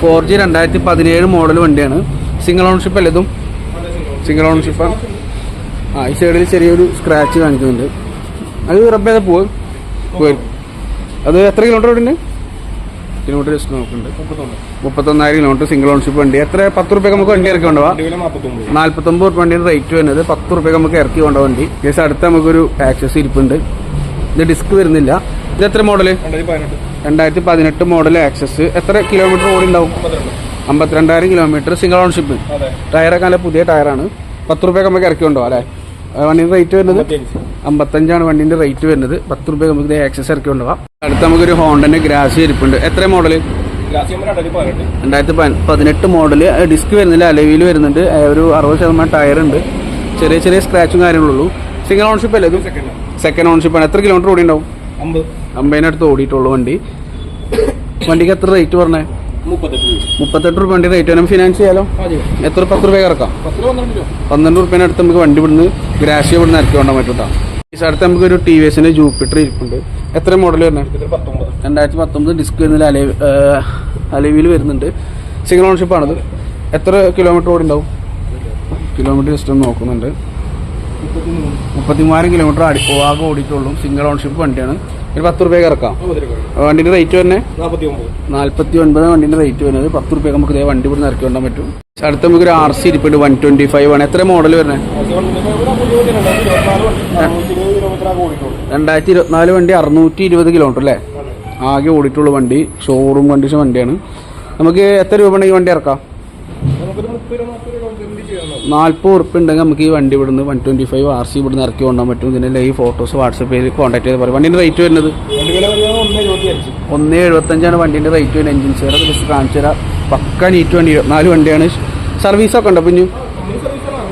ഫോർ ജി രണ്ടായിരത്തി പതിനേഴ്. മോഡൽ വണ്ടിയാണ്. സിംഗിൾ ഓണർഷിപ്പ് അല്ലേ ഇതും? സിംഗിൾ ഓണർഷിപ്പ് ആ ഈ സൈഡിൽ ചെറിയൊരു സ്ക്രാച്ച് കാണിക്കുന്നുണ്ട്. അത് റബ്ബ് ചെയ്താൽ പോവും. പോയി. അത് എത്ര കിലോമീറ്റർ ഓടുന്നുണ്ട് കിലോമീറ്റർ ജസ്റ്റ് നോക്കുന്നുണ്ട് മുപ്പത്തൊന്ന് മുപ്പത്തൊന്നായിരം കിലോമീറ്റർ സിംഗിൾ ഓണർഷിപ്പ് വണ്ടി. എത്ര? പത്ത് റുപ്യ നമുക്ക് വണ്ടി ഇറക്കി കൊണ്ടുപോകാം നാൽപ്പത്തൊമ്പത് റുപ്യ വണ്ടിയുടെ റേറ്റ് വരുന്നത്. പത്ത് റുപ്യ നമുക്ക് ഇറക്കി കൊണ്ട വണ്ടി. ജസ്റ്റ് അടുത്ത് നമുക്കൊരു ആക്സസ് ഇരിപ്പുണ്ട്. ഇത് ഡിസ്ക് വരുന്നില്ല. ഇത് എത്ര മോഡൽ രണ്ടായിരത്തി പതിനെട്ട്. മോഡൽ ആക്സസ് എത്ര കിലോമീറ്റർ ഓടി ഉണ്ടാവും അമ്പത്തിരണ്ടായിരം കിലോമീറ്റർ സിംഗിൾ ഓൺഷിപ്പ് ടയറൊക്കെ നല്ല പുതിയ ടയറാണ് പത്ത് റുപ്യ നമുക്ക് ഇറക്കി കൊണ്ടുപോകാം അല്ലേ? വണ്ടിന്റെ വണ്ടിയുടെ റേറ്റ് വരുന്നത്? അമ്പത്തഞ്ചാണ് വണ്ടിന്റെ റേറ്റ് വരുന്നത്. പത്ത് റുപ്യ നമുക്ക് ആക്സസ് ഇറക്കി കൊണ്ടുപോകാം അടുത്ത് നമുക്കൊരു ഹോണ്ടന്റെ ഗ്രാസ് ഇരിപ്പുണ്ട്. എത്ര മോഡൽ രണ്ടായിരത്തി പതിനെട്ട്. മോഡൽ മോഡൽ ഡിസ്ക് വരുന്നില്ല അലവിയിൽ വരുന്നുണ്ട്. ഒരു അറുപത് ശതമാനം ടയർ ഉണ്ട്. ചെറിയ ചെറിയ സ്ക്രാച്ചും കാര്യങ്ങളുള്ളൂ സിംഗിൾ ഓൺഷിപ്പ് അല്ലേ ഇത്? സെക്കൻഡ് ഓൺഷിപ്പ് ആണ്. എത്ര കിലോമീറ്റർ ഓടി ഉണ്ടാവും അമ്പത്. അമ്പതിനടുത്ത് ഓടിയിട്ടുള്ളൂ വണ്ടി. വണ്ടിക്ക് എത്ര റേറ്റ് പറഞ്ഞേ? മുപ്പത്തെട്ട് രൂപ. വണ്ടി റേറ്റ് വേണം. ഫിനാൻസ് ചെയ്യാലോ? എത്ര പത്ത് രൂപ ഇറക്കാം? പന്ത്രണ്ട് രൂപ. അടുത്ത് നമുക്ക് വണ്ടി ഇവിടുന്ന് ഗ്രാഷ്യ ഇവിടുന്ന് ഇറക്കി കൊണ്ടാൻ പറ്റൂട്ടാ. ഈ സ്ഥലത്ത് നമുക്ക് ഒരു ടി വി എസിന്റെ ജൂപ്പിറ്റർ ഇരിപ്പുണ്ട്. എത്ര മോഡൽ വരുന്നത്? രണ്ടായിരത്തി പത്തൊമ്പത് ഡിസ്ക് വരുന്നതിൽ അലേ അലവിയിൽ വരുന്നുണ്ട്. സിംഗിൾ ഓണർഷിപ്പ് ആണത്. എത്ര കിലോമീറ്റർ ഓടി ഉണ്ടാവും കിലോമീറ്റർ ജസ്റ്റ് ഒന്ന് നോക്കുന്നുണ്ട്. മുപ്പത്തിമൂവായിരം കിലോമീറ്റർ അടി ആകെ ഓടിയിട്ടുള്ളൂ. സിംഗിൾ ഓണർഷിപ്പ് വണ്ടിയാണ്. ഒരു പത്ത് റുപ്യ ഇറക്കാം വണ്ടിന്റെ റേറ്റ് തന്നെ ഒമ്പത് ഒൻപത് വണ്ടിന്റെ റേറ്റ് വരുന്നത് പത്ത് റുപ്യ നമുക്ക് ഇതേ വണ്ടി ഇവിടെ ഇറക്കി കൊണ്ടാൻ പറ്റും. അടുത്ത നമുക്ക് ഒരു ആർ സി ഇരിപ്പുണ്ട് വൺ ട്വന്റി ഫൈവ് ആണ്. എത്ര മോഡൽ വരുന്നത് രണ്ടായിരത്തി ഇരുപത്തിനാല് വണ്ടി. അറുന്നൂറ്റി ഇരുപത് കിലോമീറ്റർ അല്ലേ? ആകെ ഓടിയിട്ടുള്ള വണ്ടി. ഷോറൂം കണ്ടീഷൻ വണ്ടിയാണ്. നമുക്ക് എത്ര രൂപ ഉണ്ടെങ്കിൽ വണ്ടി ഇറക്കാം? നാൽപ്പത് ഉറുപ്പ് ഉണ്ടെങ്കിൽ നമുക്ക് ഈ വണ്ടി ഇവിടുന്ന് one twenty five R C ഇവിടുന്ന് ഇറക്കി കൊണ്ടുപോകാൻ പറ്റും. ഇതിന്റെ ലൈവ് ഫോട്ടോസ് വാട്സപ്പിൽ കോൺടാക്ട് ചെയ്ത് പറയും. വണ്ടിന്റെ റേറ്റ് വരുന്നത്? ഒന്ന് എഴുപത്തഞ്ചാണ് വണ്ടിന്റെ റേറ്റ് വരുന്നത്. എഞ്ചിൻ അത് ജസ്റ്റ് കാണിച്ചു തരാം. പക്ക നീറ്റ് വണ്ടി ഇരുപത്തിനാല് വണ്ടിയാണ്. സർവീസൊക്കെ ഉണ്ട് പിന്നെ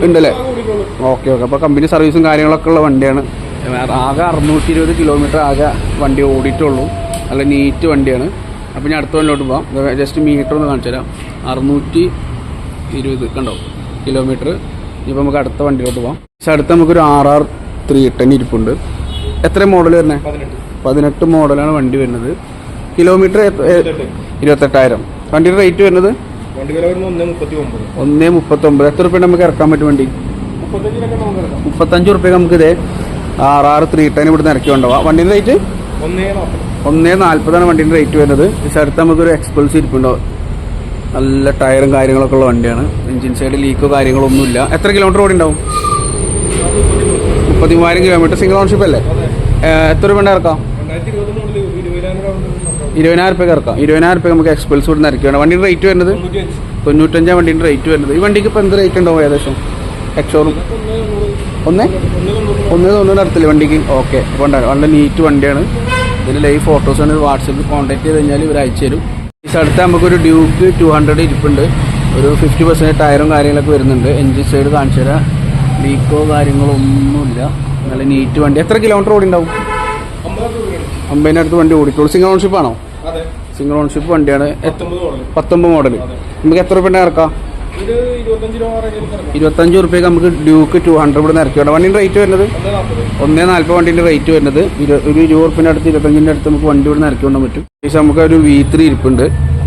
ഉണ്ടല്ലേ? ഓക്കെ ഓക്കെ അപ്പോൾ കമ്പനി സർവീസും കാര്യങ്ങളൊക്കെ ഉള്ള വണ്ടിയാണ്. ആകെ അറുന്നൂറ്റി ഇരുപത് കിലോമീറ്റർ ആകെ വണ്ടി ഓടിയിട്ടുള്ളൂ. നല്ല നീറ്റ് വണ്ടിയാണ്. അപ്പോൾ ഞാൻ അടുത്ത വണ്ടിലോട്ട് പോകാം ജസ്റ്റ് മീറ്റർ ഒന്ന് കാണിച്ചു തരാം. അറുന്നൂറ്റി ഇരുപത് കണ്ടോ? കിലോമീറ്റർ ഇപ്പം നമുക്ക് അടുത്ത വണ്ടിയിലോട്ട് പോകാം പക്ഷേ അടുത്ത് നമുക്കൊരു ആർ ആർ ത്രീ ടെൻ ഇരിപ്പുണ്ട്. എത്ര മോഡൽ വരുന്നത് പതിനെട്ട്. മോഡലാണ് വണ്ടി വരുന്നത്. കിലോമീറ്റർ ഇരുപത്തെട്ടായിരം. വണ്ടിയുടെ റേറ്റ് വരുന്നത്? ഒന്നേ മുപ്പത്തൊമ്പത്. എത്ര റുപ്യ നമുക്ക് ഇറക്കാൻ പറ്റും വണ്ടി? മുപ്പത്തഞ്ച് റുപ്യ നമുക്ക് ഇതേ ആർ ആർ ത്രീ ടെൻ ഇവിടുന്ന് ഇറക്കി കൊണ്ടുപോകാം വണ്ടിയുടെ റേറ്റ് ഒന്നേ നാല്പതാണ് വണ്ടിയുടെ റേറ്റ് വരുന്നത്. പക്ഷെ അടുത്ത് നമുക്കൊരു എക്സ്പൾസ് ഇരിപ്പുണ്ടോ. നല്ല ടയറും കാര്യങ്ങളൊക്കെ ഉള്ള വണ്ടിയാണ്. എഞ്ചിൻ സൈഡ് ലീക്കോ കാര്യങ്ങളോ ഒന്നുമില്ല എത്ര കിലോമീറ്റർ ഓടി ഉണ്ടാവും മുപ്പത്തി മൂവായിരം കിലോമീറ്റർ സിംഗിൾ ഓൺഷിപ്പ് അല്ലേ എത്ര രൂപ ഇറക്കാം? ഇരുപതിനായിരം രൂപ ഇരുപതിനായിരം റുപ്യ ഇറക്കാം. ഇരുപതിനായിരം രൂപ നമുക്ക് എക്സ്പെൻസ് ഇവിടുന്ന് ഇറക്കിയാണ് വണ്ടിയുടെ റേറ്റ് വരുന്നത്? തൊണ്ണൂറ്റഞ്ചാം വണ്ടിയുടെ റേറ്റ് വരുന്നത്. ഈ വണ്ടിക്ക് ഇപ്പോൾ എന്ത് റേറ്റ് ഉണ്ടാവും ഏകദേശം? എക്സോറും ഒന്ന്? ഒന്ന് നടത്തില്ല ഒന്ന് തൊണ്ണൂറ് അടുത്തില്ല വണ്ടിക്ക്. ഓക്കെ അപ്പോൾ ഉണ്ടാകും വളരെ നീറ്റ് വണ്ടിയാണ്. ഇതിൽ ലൈവ് ഫോട്ടോസ് ആണ്. വാട്സപ്പിൽ കോൺടാക്ട് ചെയ്ത് കഴിഞ്ഞാൽ ഇവർ അയച്ചു തരും. സ്ഥലത്ത് നമുക്കൊരു ഡ്യൂക്ക് ടു ഹൺഡ്രഡ് ഇരിപ്പുണ്ട്. ഒരു ഫിഫ്റ്റി പെർസെന്റ് ടയറും കാര്യങ്ങളൊക്കെ വരുന്നുണ്ട്. എൻജിൻ സൈഡ് കാണിച്ചു തരാം. ലീക്കോ കാര്യങ്ങളൊന്നുമില്ല നല്ല നീറ്റ് വണ്ടി. എത്ര കിലോമീറ്റർ ഓടി ഉണ്ടാവും അമ്പതിനടുത്ത് വണ്ടി ഓടിക്കോളൂ സിംഗിൾ ഓൺഷിപ്പ് ആണോ? സിംഗിൾ ഓൺഷിപ്പ് വണ്ടിയാണ്. പത്തൊമ്പത് മോഡൽ നമുക്ക് എത്ര രൂപ ഇറക്കാം? ഇരുപത്തഞ്ച് റുപ്യക്ക് നമുക്ക് ഡ്യൂക്ക് ടു ഹൺഡ്രഡ് ഇവിടെ ഇറക്കി. വേണം വണ്ടിന്റെ റേറ്റ് വരുന്നത്? ഒന്നേ നാൽപ്പത് വണ്ടിന്റെ റേറ്റ് വരുന്നത്. ഒരു ഇരുപത് റുപ്യന്റെ അടുത്ത് ഇരുപത്തഞ്ചിന്റെ അടുത്ത് നമുക്ക് വണ്ടി ഇവിടെ ഇറക്കി കൊണ്ടാൻ പറ്റും. പക്ഷേ നമുക്ക് ഒരു വി ത്രീ ഇരിപ്പുണ്ട്.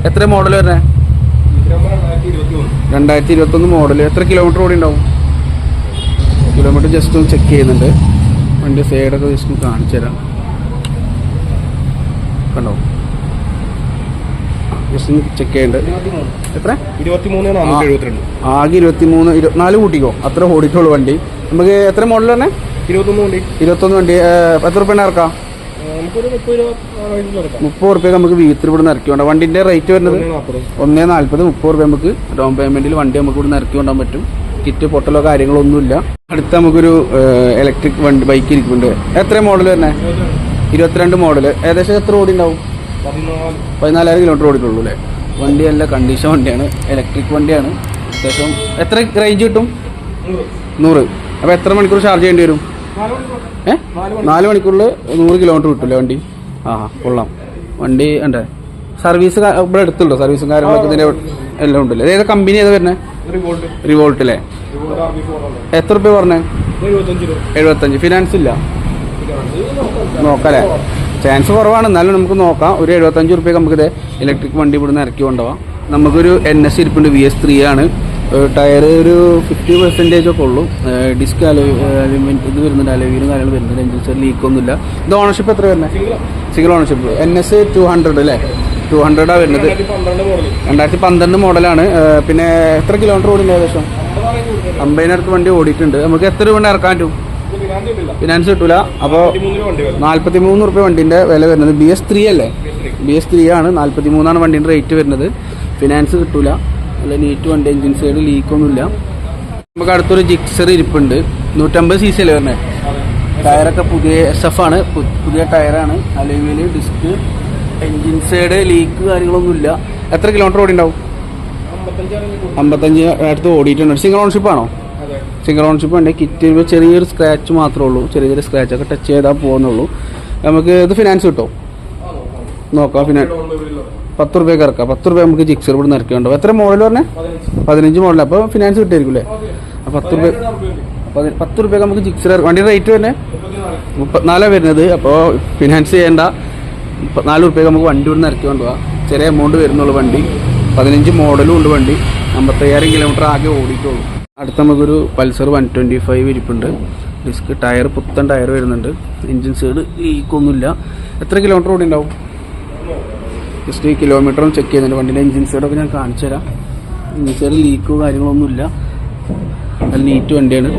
എത്ര മോഡൽ വരുന്നത് രണ്ടായിരത്തി ഇരുപത്തൊന്ന് മോഡൽ എത്ര കിലോമീറ്റർ ഓടി ഉണ്ടാവും? കിലോമീറ്റർ ജസ്റ്റ് ഒന്ന് ചെക്ക് ചെയ്യുന്നുണ്ട്. വണ്ടി സൈഡൊക്കെ ജസ്റ്റ് ഒന്ന് കാണിച്ചു തരാം കണ്ടോ? ജസ്റ്റ് ചെക്ക് ചെയ്യേണ്ടത് എത്ര? ഇരുപത്തിമൂന്ന് ആകെ ഇരുപത്തി മൂന്ന് ഇരുപത്തിനാല് കൂട്ടിക്കോ? അത്ര ഓടിക്കുള്ളൂ വണ്ടി. നമുക്ക് എത്ര മോഡൽ തന്നെ ഇരുപത്തൊന്ന് വണ്ടി. ഇരുപത്തൊന്ന് വണ്ടി. എത്ര റുപ്യ ഇറക്കാം? മുപ്പത് റുപ്യ നമുക്ക് വീട്ടിൽ ഇവിടെ നിന്ന് ഇറക്കി കൊണ്ടാ വണ്ടിന്റെ റേറ്റ് വരുന്നത് ഒന്ന് നാല്പത് മുപ്പത് റുപ്യ നമുക്ക് ഡൗൺ പേയ്മെന്റിൽ വണ്ടി നമുക്ക് ഇവിടെ ഇറക്കി കൊണ്ടാൻ പറ്റും. കിറ്റ് പൊട്ടലോ കാര്യങ്ങളോ ഒന്നുമില്ല അടുത്ത നമുക്കൊരു ഇലക്ട്രിക് വണ്ടി ബൈക്ക് ഇരിക്കുന്നുണ്ട്. എത്ര മോഡൽ തന്നെ ഇരുപത്തിരണ്ട്. മോഡൽ ഏകദേശം എത്ര ഓടി ഉണ്ടാവും പതിനാലായിരം കിലോമീറ്റർ ഓടിയിട്ടുള്ളൂ അല്ലേ? വണ്ടി നല്ല കണ്ടീഷൻ വണ്ടിയാണ്. ഇലക്ട്രിക് വണ്ടിയാണ്. അത്യാവശ്യം എത്ര റേഞ്ച് കിട്ടും? നൂറ്. അപ്പോൾ എത്ര മണിക്കൂർ ചാർജ് ചെയ്യേണ്ടി വരും? ഏ? നാല് മണിക്കൂറിൽ നൂറ് കിലോമീറ്റർ കിട്ടില്ലേ വണ്ടി? ആ കൊള്ളാം. വണ്ടി ഉണ്ടേ സർവീസ് ഇവിടെ എടുത്തുണ്ടോ സർവീസും കാര്യങ്ങളൊക്കെ ഇതിന്റെ എല്ലാം ഉണ്ടല്ലേ? ഏതാ കമ്പനി ഏതാ വരുന്നത് റിവോൾട്ട് അല്ലേ? എത്ര റുപ്യ പറഞ്ഞേ? എഴുപത്തഞ്ച്. ഫിനാൻസ് ഇല്ല? നോക്കല്ലേ ചാൻസ് കുറവാണ്. എന്നാലും നമുക്ക് നോക്കാം. ഒരു എഴുപത്തഞ്ച് റുപ്യ നമുക്ക് ഇത് ഇലക്ട്രിക് വണ്ടി ഇവിടുന്ന് ഇറക്കി കൊണ്ടുപോകാം നമുക്കൊരു എൻ എസ് ഇരിപ്പുണ്ട്. വി എസ് ത്രീ ആണ്. ടയർ ഒരു ഫിഫ്റ്റി പെർസെന്റേജ് ഒക്കെ ഉള്ളൂ. ഡിസ്ക് അലൈൻമെന്റ് ഇത് വരുന്നുണ്ട്. അലവീനും കാര്യങ്ങൾ വരുന്നുണ്ട്. എഞ്ചിൻ ലീക്കൊന്നുമില്ല ഇത് ഓണർഷിപ്പ് എത്ര വരുന്നത് single ownership N S two hundred അല്ലേ? ടു ഹൺഡ്രഡാണ് വരുന്നത്. രണ്ടായിരത്തി പന്ത്രണ്ട് മോഡലാണ് പിന്നെ എത്ര കിലോമീറ്റർ ഓടില്ല ഏകദേശം? അമ്പതിനടുത്ത് വണ്ടി ഓടിയിട്ടുണ്ട്. നമുക്ക് എത്ര രൂപ ഇറക്കാൻ പറ്റും? ഫിനാൻസ് കിട്ടൂല. അപ്പോൾ നാൽപ്പത്തി മൂന്ന് റുപ്യ വണ്ടിന്റെ വില വരുന്നത് ബി എസ് ത്രീ അല്ലേ? ബി എസ് ത്രീ ആണ്. നാൽപ്പത്തി മൂന്നാണ് വണ്ടിന്റെ റേറ്റ് വരുന്നത്. ഫിനാൻസ് കിട്ടൂല. നല്ല നീറ്റ് വണ്ടി എഞ്ചിൻ സൈഡ് ലീക്കൊന്നുമില്ല നമുക്ക് അടുത്തൊരു ജിക്സർ ഇരിപ്പുണ്ട്. നൂറ്റമ്പത് സി സി അല്ലേ പറഞ്ഞത് ടയറൊക്കെ പുതിയ എസ് എഫ് ആണ്. പുതിയ ടയറാണ് അലവിൽ ഡിസ്ക് എഞ്ചിൻ സൈഡ് ലീക്ക് കാര്യങ്ങളൊന്നുമില്ല. എത്ര കിലോമീറ്റർ ഓടി ഉണ്ടാവും അമ്പത്തഞ്ച് അടുത്ത് ഓടിയിട്ടുണ്ട്. സിംഗിൾ ഓൺഷിപ്പ് ആണോ? സിംഗിൾ ഓൺഷിപ്പ് ഉണ്ട് കിറ്റ് ചെറിയൊരു സ്ക്രാച്ച് മാത്രമേ ഉള്ളൂ. ചെറിയ ചെറിയ സ്ക്രാച്ച് ഒക്കെ ടച്ച് ചെയ്താൽ പോകുന്നുള്ളൂ നമുക്ക് ഇത് ഫിനാൻസ് കിട്ടും? നോക്കാം ഫിനാൻസ് പത്ത് റുപ്യക്ക് ഇറക്കാം. പത്ത് റുപ്യ നമുക്ക് ജിക്സർ ഇവിടെ ഇറക്കിയുണ്ടോ എത്ര മോഡൽ പറഞ്ഞേ? പതിനഞ്ച് മോഡൽ അപ്പോൾ ഫിനാൻസ് കിട്ടിയിരിക്കില്ലേ അപ്പോൾ പത്ത് റുപ്യ പതി- പത്ത് റുപ്യക്ക് നമുക്ക് ജിക്സർ വണ്ടി റേറ്റ് തന്നെ മുപ്പത്തിനാലാണ് വരുന്നത്. അപ്പോൾ ഫിനാൻസ് ചെയ്യേണ്ട. മുപ്പത്തിനാല് റുപ്യക്ക് നമുക്ക് വണ്ടി ഇവിടെ നിന്ന് ഇറക്കി കൊണ്ടുപോകാം ചെറിയ എമൗണ്ട് വരുന്നുള്ളൂ വണ്ടി. പതിനഞ്ച് മോഡലും ഉണ്ട് വണ്ടി. അമ്പത്തയ്യായിരം കിലോമീറ്റർ ആകെ ഓടിയിട്ടുള്ളൂ. അടുത്ത നമുക്കൊരു പൾസർ വൺ ട്വന്റി ഫൈവ് ഇരിപ്പുണ്ട്. ഡിസ്ക് ടയർ പുത്തൻ ടയർ വരുന്നുണ്ട്. എഞ്ചിൻ സൈഡ് ലീക്കൊന്നുമില്ല. എത്ര കിലോമീറ്റർ ഓടി ഉണ്ടാവും ജസ്റ്റ് ഈ കിലോമീറ്ററും ചെക്ക് ചെയ്യുന്നുണ്ട്. വണ്ടിന്റെ എഞ്ചിൻ സൈഡൊക്കെ ഞാൻ കാണിച്ചു തരാം. എഞ്ചിൻ സൈഡ് ലീക്കോ കാര്യങ്ങളൊന്നുമില്ല. നല്ല നീറ്റ് വണ്ടിയാണ്.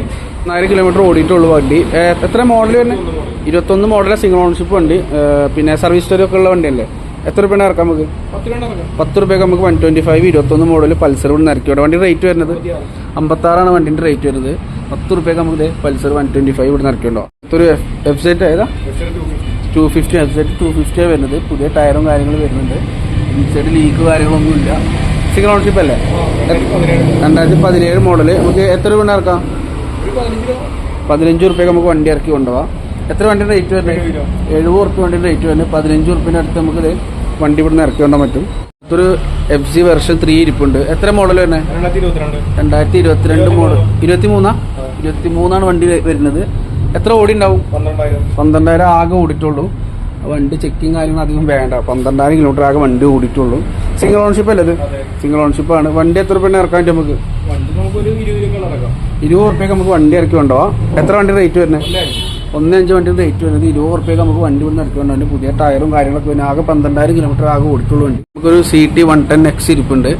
നാല് കിലോമീറ്റർ ഓടിയിട്ടുള്ളൂ വണ്ടി. എത്ര മോഡൽ തന്നെ ഇരുപത്തൊന്ന് മോഡലാണ് സിംഗിൾ ഓണർഷിപ്പ് വണ്ടി. പിന്നെ സർവീസ് സ്റ്റോറി ഒക്കെ ഉള്ള വണ്ടിയല്ലേ? എത്ര രൂപയാണ് ഇറക്കാം നമുക്ക്? പത്ത് രൂപ ഇറക്കാം. പത്ത് റുപ്യക്ക് നമുക്ക് വൺ ട്വന്റി ഫൈവ് ഇരുപത്തൊന്ന് മോഡൽ പൾസർ കൊണ്ട് ഇറക്കി. വണ്ടി റേറ്റ് വരുന്നത്? അമ്പത്താറാണ് വണ്ടിന്റെ റേറ്റ് വരുന്നത്. പത്ത് റുപ്യക്ക് നമുക്ക് പൾസർ വൺ ട്വന്റി ഫൈവ് ഇവിടെ നടക്കുന്നുണ്ടോ ഒരു എഫ് സെറ്റ് ഏതാ? Two fifty F set two ഫിഫ്റ്റിയാണ് വരുന്നത്. പുതിയ ടയറും കാര്യങ്ങളും വരുന്നുണ്ട്. ഇൻസൈഡ് ലീക്ക് കാര്യങ്ങളൊന്നുമില്ല സിംഗിൾ ഓൺഷിപ്പ് അല്ലേ? രണ്ടായിരത്തി പതിനേഴ് മോഡൽ നമുക്ക് എത്ര രൂപ ഇറക്കാം? പതിനഞ്ച് റുപ്യക്ക് നമുക്ക് വണ്ടി ഇറക്കി കൊണ്ടുപോകാം എത്ര വണ്ടിയുടെ റേറ്റ് വരുന്നത്? എഴുപത് റുപ്യ വണ്ടിയുടെ റേറ്റ് വരുന്നത്. പതിനഞ്ച് റുപ്യന്റെ അടുത്ത് നമുക്ക് വണ്ടി ഇവിടുന്ന് ഇറക്കി കൊണ്ടാൻ പറ്റും. ഒരു എഫ് സി വെർഷൻ ത്രീ ഇരിപ്പുണ്ട്. എത്ര മോഡൽ തന്നെ രണ്ടായിരത്തി ഇരുപത്തിരണ്ട് മോഡൽ ഇരുപത്തി മൂന്നാ ഇരുപത്തി മൂന്നാണ് വണ്ടി വരുന്നത്. എത്ര ഓടി ഉണ്ടാവും പന്ത്രണ്ടായിരം ആകെ ഓടിയിട്ടുള്ളൂ. വണ്ടി ചെക്കിങ് കാര്യങ്ങൾ അധികം വേണ്ട. പന്ത്രണ്ടായിരം കിലോമീറ്റർ ആകെ വണ്ടി ഓടിയിട്ടുള്ളൂ. സിംഗിൾ ഓൺഷിപ്പ് അല്ലേ ഇത്? സിംഗിൾ ഓൺഷിപ്പ് ആണ്. വണ്ടി എത്ര രൂപ ഇറക്കാൻ നമുക്ക്? ഇരുപത് റുപ്യക്ക് നമുക്ക് വണ്ടി ഇറക്കി കൊണ്ടുപോവാം. എത്ര വണ്ടി റേറ്റ് വരുന്നത് ഒന്ന് അഞ്ച് വണ്ടി റേറ്റ് വരുന്നത് ഇരുപത് റുപ്യക്ക് നമുക്ക് വണ്ടി ഇവിടെ ഇറക്കി കൊണ്ടുപോകാൻ പുതിയ ടയറും കാര്യങ്ങളൊക്കെ വരുന്നത് ആകെ പന്ത്രണ്ടായിരം കിലോമീറ്റർ ആകെ ഓടിക്കുള്ളൂ വണ്ടി. നമുക്കൊരു C T one ten X ഇരിപ്പുണ്ട്.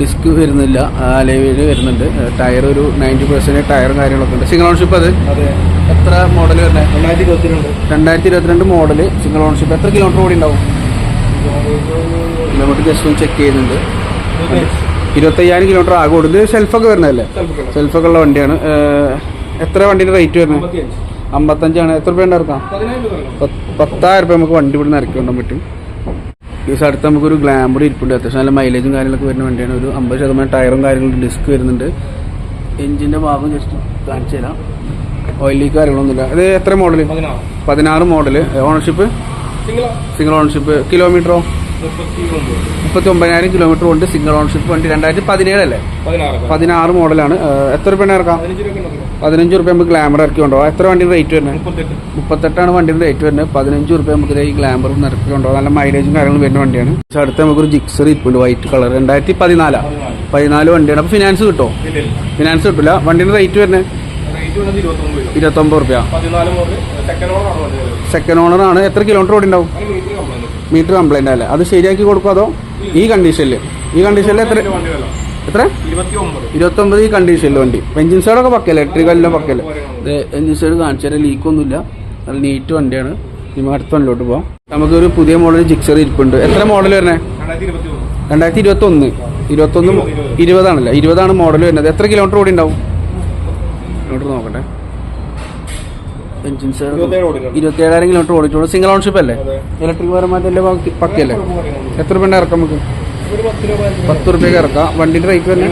ഡിസ്ക് വരുന്നില്ല. അലവിൽ വരുന്നുണ്ട്. ടയർ ഒരു നയന്റി പെർസെന്റ് ടയറും കാര്യങ്ങളൊക്കെ ഉണ്ട്. സിംഗിൾ ഓൺഷിപ്പ് അത്? അതെ. എത്ര മോഡൽ വരുന്നത് രണ്ടായിരത്തി ഇരുപത്തിരണ്ട് രണ്ടായിരത്തി ഇരുപത്തിരണ്ട് മോഡൽ സിംഗിൾ ഓൺഷിപ്പ് എത്ര കിലോമീറ്റർ ഓടി ഉണ്ടാവും? കിലോമീറ്റർ ജസ്റ്റ് ഒന്ന് ചെക്ക് ചെയ്യുന്നുണ്ട്. ഇരുപത്തയ്യായിരം കിലോമീറ്റർ ആകെ ഓടുന്നത് സെൽഫൊക്കെ വരുന്നതല്ലേ? സെൽഫൊക്കെ ഉള്ള വണ്ടിയാണ്. എത്ര വണ്ടിയുടെ റേറ്റ് വരുന്നത് അമ്പത്തഞ്ചാണ്. എത്ര രൂപ ഉണ്ടായിരുന്ന പത്തായിരം രൂപ നമുക്ക് വണ്ടി ഇവിടെ നിന്ന് ഇറക്കി കൊണ്ടാൻ പറ്റും. ഈ അടുത്ത് നമുക്കൊരു ഗ്ലാമർ ഇരിപ്പുണ്ട്. അത്യാവശ്യം നല്ല മൈലേജും കാര്യങ്ങളൊക്കെ വരുന്ന വണ്ടിയാണ്. ഒരു അമ്പത് ശതമാനം ടയറും കാര്യങ്ങളും ഡിസ്ക് വരുന്നുണ്ട്. എഞ്ചിന്റെ ഭാഗം ജസ്റ്റ് കാണിച്ചു തരാം. ഓയിൽ ലീക്ക് കാര്യങ്ങളൊന്നുമില്ല. ഇത് എത്ര മോഡൽ പതിനാറ്. മോഡൽ ഓണർഷിപ്പ് സിംഗിൾ ഓണർഷിപ്പ് കിലോമീറ്ററോ മുപ്പത്തി ഒമ്പത് മുപ്പത്തി ഒമ്പതിനായിരം കിലോമീറ്റർ ഉണ്ട് സിംഗിൾ ഓണർഷിപ്പ് വണ്ടി. രണ്ടായിരത്തി പതിനേഴല്ലേ പതിനാറ്. മോഡലാണ് എത്ര രൂപ ഇറക്കാം പതിനഞ്ച് റുപ്യ നമുക്ക് ഗ്ലാമർ ഇറക്കി കൊണ്ടുപോകാം എത്ര വണ്ടി റേറ്റ് വരുന്നത്? മുപ്പത്തെട്ട്. മുപ്പത്തെട്ടാണ് വണ്ടിയുടെ റേറ്റ് വരുന്നത്. പതിനഞ്ച് റുപ്യ നമുക്ക് ഈ ഗ്ലാമർ ഇറക്കി കൊണ്ടുപോകാം നല്ല മൈലേജും കാര്യങ്ങളും വരുന്ന വണ്ടിയാണ്. പക്ഷേ നമുക്ക് നമുക്കൊരു ജിക്സർ ഇരിപ്പുണ്ട് വൈറ്റ് കളർ രണ്ടായിരത്തി പതിനാലാ. പതിനാല് വണ്ടിയാണ്. അപ്പോൾ ഫിനാൻസ് കിട്ടുമോ ഫിനാൻസ് കിട്ടില്ല വണ്ടിയുടെ റേറ്റ് വരുന്നത്? ഇരുപത്തൊമ്പത് രൂപ. ഇരുപത്തൊമ്പത് റുപ്യ സെക്കൻഡ് ഓണർ ആണ് എത്ര കിലോമീറ്റർ ഓടി ഉണ്ടാവും മീറ്റർ കംപ്ലൈന്റ് അല്ലേ? അത് ശരിയാക്കി കൊടുക്കും അതോ? ഈ കണ്ടീഷനിൽ ഈ കണ്ടീഷനിൽ എത്ര എത്ര? ഇരുപത്തി ഒമ്പത് ഈ കണ്ടീഷനിൽ വണ്ടി. എഞ്ചിൻ സൈഡൊക്കെ പക്കല്ലേ ഇലക്ട്രിക് പക്കൽ പക്കല്ലേ എഞ്ചിൻ സൈഡ് കാണിച്ചാൽ ലീക്കൊന്നുമില്ല നല്ല നീറ്റ് വണ്ടിയാണ്. ഇനി അടുത്ത വണ്ടിലോട്ട് പോവാം. നമുക്കൊരു പുതിയ മോഡൽ ജിക്സർ ഇരിപ്പുണ്ട്. എത്ര മോഡൽ വരണേ രണ്ടായിരത്തി ഇരുപത്തി ഒന്ന് ഇരുപത്തൊന്ന് ഇരുപതാണല്ലോ? ഇരുപതാണ് മോഡൽ വരുന്നത്. എത്ര കിലോമീറ്റർ ഓടി ഉണ്ടാവും? കിലോമീറ്റർ നോക്കട്ടെ. Engine side. ഇരുപത്തിയേഴായിരം കിലോമീറ്റർ ഓടിച്ചോളൂ സിംഗിൾ ഓൺഷിപ്പ് അല്ലേ. ഇലക്ട്രിക് പരമാറ്റല്ലേ പക്കല്ലേ എത്ര രൂപ ഇറക്കാം നമുക്ക്? പത്ത് റുപ്യക്ക് ഇറക്കാം. വണ്ടിന്റെ റേറ്റ് തന്നെ.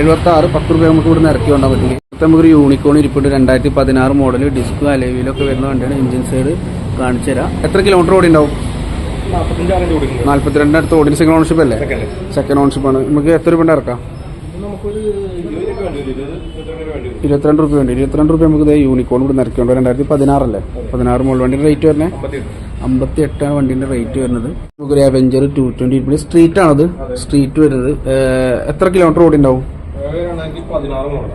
എഴുപത്തി ആറ് പത്ത് റുപ്യ നമുക്ക് ഇവിടെ നിന്ന് ഇറക്കി കൊണ്ടാൻ പറ്റില്ല ഇപ്പം നമുക്കൊരു യൂണിക്കോൺ ഇരിപ്പുണ്ട്. രണ്ടായിരത്തി പതിനാറ് മോഡൽ ഡിസ്ക് അലവിലൊക്കെ വരുന്ന വണ്ടിയാണ്. എഞ്ചിൻ സൈഡ് കാണിച്ചു തരാം. എത്ര കിലോമീറ്റർ ഓടി ഉണ്ടാവും? നാല്പത്തിരണ്ട് അടുത്ത് ഓടി. സെക്കൻഡ് ഓൺഷിപ്പ് അല്ലേ? സെക്കൻഡ് ഓണർഷിപ്പ് ഓൺഷിപ്പ് ആണ്. നമുക്ക് എത്ര രൂപ ഇറക്കാം? ഇരുപത്തിരണ്ട് രൂപ വേണ്ടി. ഇരുപത്തിരണ്ട് റുപ്യ ഉണ്ട് ഇരുപത്തിരണ്ട് റുപ്യ നമുക്ക് യൂണിക്കോൺ ഇവിടെ നിറക്കിയുണ്ട് രണ്ടായിരത്തി പതിനാറല്ലേ പതിനാറ് മോഡൽ വണ്ടിയുടെ റേറ്റ് വരുന്നത് അമ്പത്തി എട്ടാണ് വണ്ടിന്റെ റേറ്റ് വരുന്നത്. നമുക്കൊരു അവഞ്ചർ ടു ട്വന്റി പിന്നെ സ്ട്രീറ്റ് ആണത്. സ്ട്രീറ്റ് വരുന്നത്. എത്ര കിലോമീറ്റർ ഓടി ഉണ്ടാവും രണ്ടായിരത്തി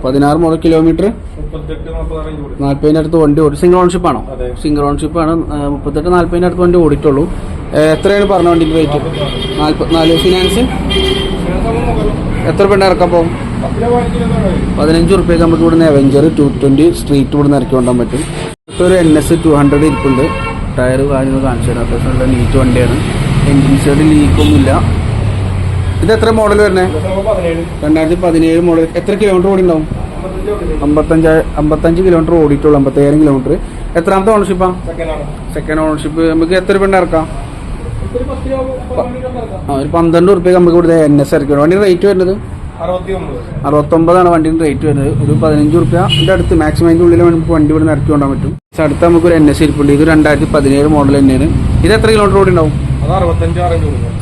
പതിനാറ് മുതൽ കിലോമീറ്റർ നാല്പതിനടുത്ത് അടുത്ത് വണ്ടി ഓടി സിംഗിൾ ഓൺഷിപ്പ് ആണോ? സിംഗിൾ ഓൺഷിപ്പ് ആണ്. മുപ്പത്തെട്ട് നാല്പതിനടുത്ത് അടുത്ത് വണ്ടി ഓടിയിട്ടുള്ളൂ. എത്രയാണ് പറഞ്ഞ വണ്ടിന്റെ റേറ്റ് നാല് ഫിനാൻസ് എത്ര പെണ്ണ ഇറക്കാൻ പോകും പതിനഞ്ച് റുപ്യക്ക് നമുക്ക് ഇവിടുന്ന് അവഞ്ചർ ടു ട്വന്റി സ്ട്രീറ്റ് ഇവിടുന്ന് ഇറക്കി കൊണ്ടാൻ പറ്റും. ഒരു എൻ എസ് ടു ഹൺഡ്രഡ് ഇരിപ്പുണ്ട്. ടയർ കാര്യങ്ങൾ കാണിച്ചു തരാം. അത്യാവശ്യം നല്ല നീറ്റ് വണ്ടിയാണ്. എൻജിൻ സൈഡ് ലീക്കൊന്നുമില്ല ഇത് എത്ര മോഡൽ വരുന്നത് രണ്ടായിരത്തി പതിനേഴ് മോഡൽ എത്ര കിലോമീറ്റർ ഓടി ഉണ്ടാവും അമ്പത്തഞ്ച് അമ്പത്തഞ്ച് കിലോമീറ്റർ ഓടിയിട്ടുള്ളൂ. അമ്പത്തയ്യായിരം കിലോമീറ്റർ എത്രാമത്തെ ഓണർഷിപ്പാ സെക്കൻഡ് ഓണർഷിപ്പ് നമുക്ക് എത്ര രൂപ ഇറക്കാം ഒരു പന്ത്രണ്ട് റുപ്യ നമുക്ക് ഇവിടുത്തെ എൻ എസ് ഇറക്കി വണ്ടി റേറ്റ് വരുന്നത്? അറുപത്തൊമ്പതാണ് വണ്ടിന്റെ റേറ്റ് വരുന്നത്. ഒരു പതിനഞ്ച് റുപ്യന്റെ അടുത്ത് മാക്സിമം അതിന്റെ ഉള്ളിൽ നമുക്ക് വണ്ടി ഇവിടെ ഇറക്കി കൊണ്ടാൻ പറ്റും. പക്ഷേ അടുത്ത് നമുക്ക് ഒരു എൻ എസ് ഇരിപ്പുണ്ട്. ഇത് രണ്ടായിരത്തി പതിനേഴ് മോഡൽ തന്നെയാണ്. ഇത് എത്ര കിലോമീറ്റർ ഓടി ഉണ്ടാവും?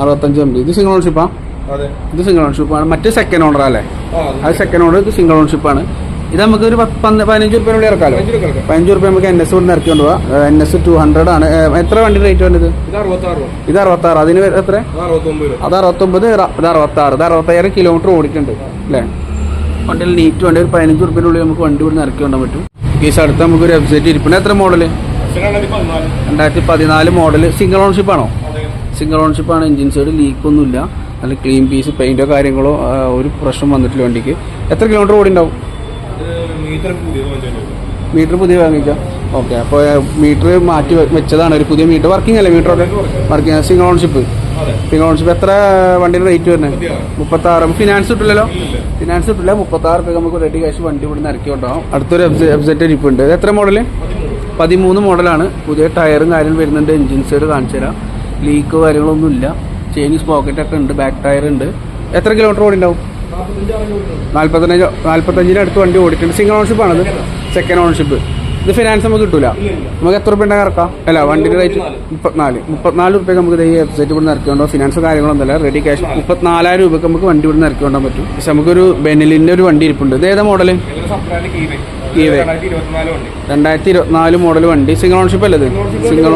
അറുപത്തഞ്ച് എം ഇത് സിംഗിൾ ഓൺഷിപ്പാ അതെ. ഇത് സിംഗിൾ ഓൺഷിപ്പാണ് മറ്റേ സെക്കൻഡ് ഓണർ അല്ലേ? അത് സെക്കൻഡ് ഓണർ ഇത് സിംഗിൾ ഓൺഷിപ്പാണ് ഇത് നമുക്ക് ഒരു പതിനഞ്ച് റുപ്യ ഉള്ളിൽ ഇറക്കാമല്ലോ പതിനഞ്ച് റുപ്യ നമുക്ക് എൻ എസ് ഇവിടെ ഇറക്കി കൊണ്ടുപോകാം എൻ എസ് ടു ഹൺഡ്രഡ് ആണ്. എത്ര വണ്ടി റേറ്റ് വേണ്ടത് ഇത് അറുപത്താറ് അതിന് എത്ര? അത് അറുപത്തൊമ്പത് ഇത് അറുപത്താറ്. ഇത് അറുപത്തയ്യായിരം കിലോമീറ്റർ ഓടിക്കുന്നുണ്ട് അല്ലേ? വണ്ടിയിൽ നീറ്റ് വേണ്ട ഒരു പതിനഞ്ച് റുപ്യന്റെ ഉള്ളിൽ നമുക്ക് വണ്ടി ഇവിടെ ഇറക്കി കൊണ്ടാൻ പറ്റും. കേസ് അടുത്ത് നമുക്ക് ഒരു വെബ്സൈറ്റ് ഇരിപ്പുണ്ട്. എത്ര മോഡൽ രണ്ടായിരത്തി പതിനാല് മോഡൽ സിംഗിൾ ഓൺഷിപ്പ് ആണോ? സിംഗിൾ ഓൺഷിപ്പ് ആണ്. എഞ്ചിൻ സൈഡ് ലീക്കൊന്നുമില്ല നല്ല ക്ലീൻ പീസ് പെയിന്റോ കാര്യങ്ങളോ ഒരു പ്രശ്നം വന്നിട്ടില്ല വണ്ടിക്ക്. എത്ര കിലോമീറ്റർ ഓടി ഉണ്ടാവും മീറ്റർ പുതിയ വാങ്ങിക്കാം ഓക്കെ അപ്പോൾ മീറ്റർ മാറ്റി വെച്ചതാണ്. ഒരു പുതിയ മീറ്റർ വർക്കിംഗ് അല്ലേ meter working single ownership single ownership എത്ര വണ്ടിയുടെ റേറ്റ് വരുന്നത്. മുപ്പത്താറ്. ഫിനാൻസ് കിട്ടില്ലല്ലോ? ഫിനാൻസ് കിട്ടില്ല. മുപ്പത്താറ് രൂപ നമുക്ക് റെഡി ക്യാഷ് വണ്ടി ഇവിടെ നിന്ന് ഇറക്കി കൊണ്ടാവും അടുത്തൊരു എബ്സെറ്റ് ഇരിപ്പുണ്ട് ഉണ്ട്. എത്ര മോഡൽ പതിമൂന്ന്. മോഡലാണ് പുതിയ ടയറും കാര്യം വരുന്നുണ്ട്. എഞ്ചിൻ സൈഡ് കാണിച്ചു തരാം. ലീക്ക് കാര്യങ്ങളൊന്നുമില്ല. ചെയിൻസ് പോക്കറ്റൊക്കെ ഉണ്ട്. ബാക്ക് ടയർ ഉണ്ട്. എത്ര കിലോമീറ്റർ ഓടി ഉണ്ടാവും നാൽപ്പത്തഞ്ച് നാൽപ്പത്തഞ്ചിന് അടുത്ത് വണ്ടി ഓടിയിട്ടുണ്ട്. സിംഗിൾ ഓൺഷിപ്പ് ആണത്. സെക്കൻഡ് ഓൺഷിപ്പ് ഇത് ഫിനാൻസ് നമുക്ക് കിട്ടൂല. നമുക്ക് എത്ര റുപ്യ ഉണ്ടെങ്കിൽ ഇറക്കാം. അല്ല വണ്ടിയുടെ റേറ്റ് മുപ്പത്തിനാല്. മുപ്പത്തിനാല് രൂപയ്ക്ക് നമുക്ക് ഈ വെബ്സൈറ്റ് ഇവിടെ ഇറക്കിക്കൊണ്ടോ ഫിനാൻസ് കാര്യങ്ങളൊന്നുമല്ല റെഡി ക്യാഷ് മുപ്പത്തിനാലായിരം രൂപയ്ക്ക് നമുക്ക് വണ്ടി ഇവിടെ ഇറക്കിക്കൊണ്ടാൻ പറ്റും. പക്ഷെ നമുക്കൊരു ബെനലിന്റെ ഒരു വണ്ടി ഇരിപ്പുണ്ട്. ഇത് ഏതാ മോഡൽ. രണ്ടായിരത്തി ഇരുപത്തിനാല് മോഡൽ വണ്ടി. സിംഗിൾ ഓൺഷിപ്പ് അല്ലേ സിംഗിൾ സിംഗിൾ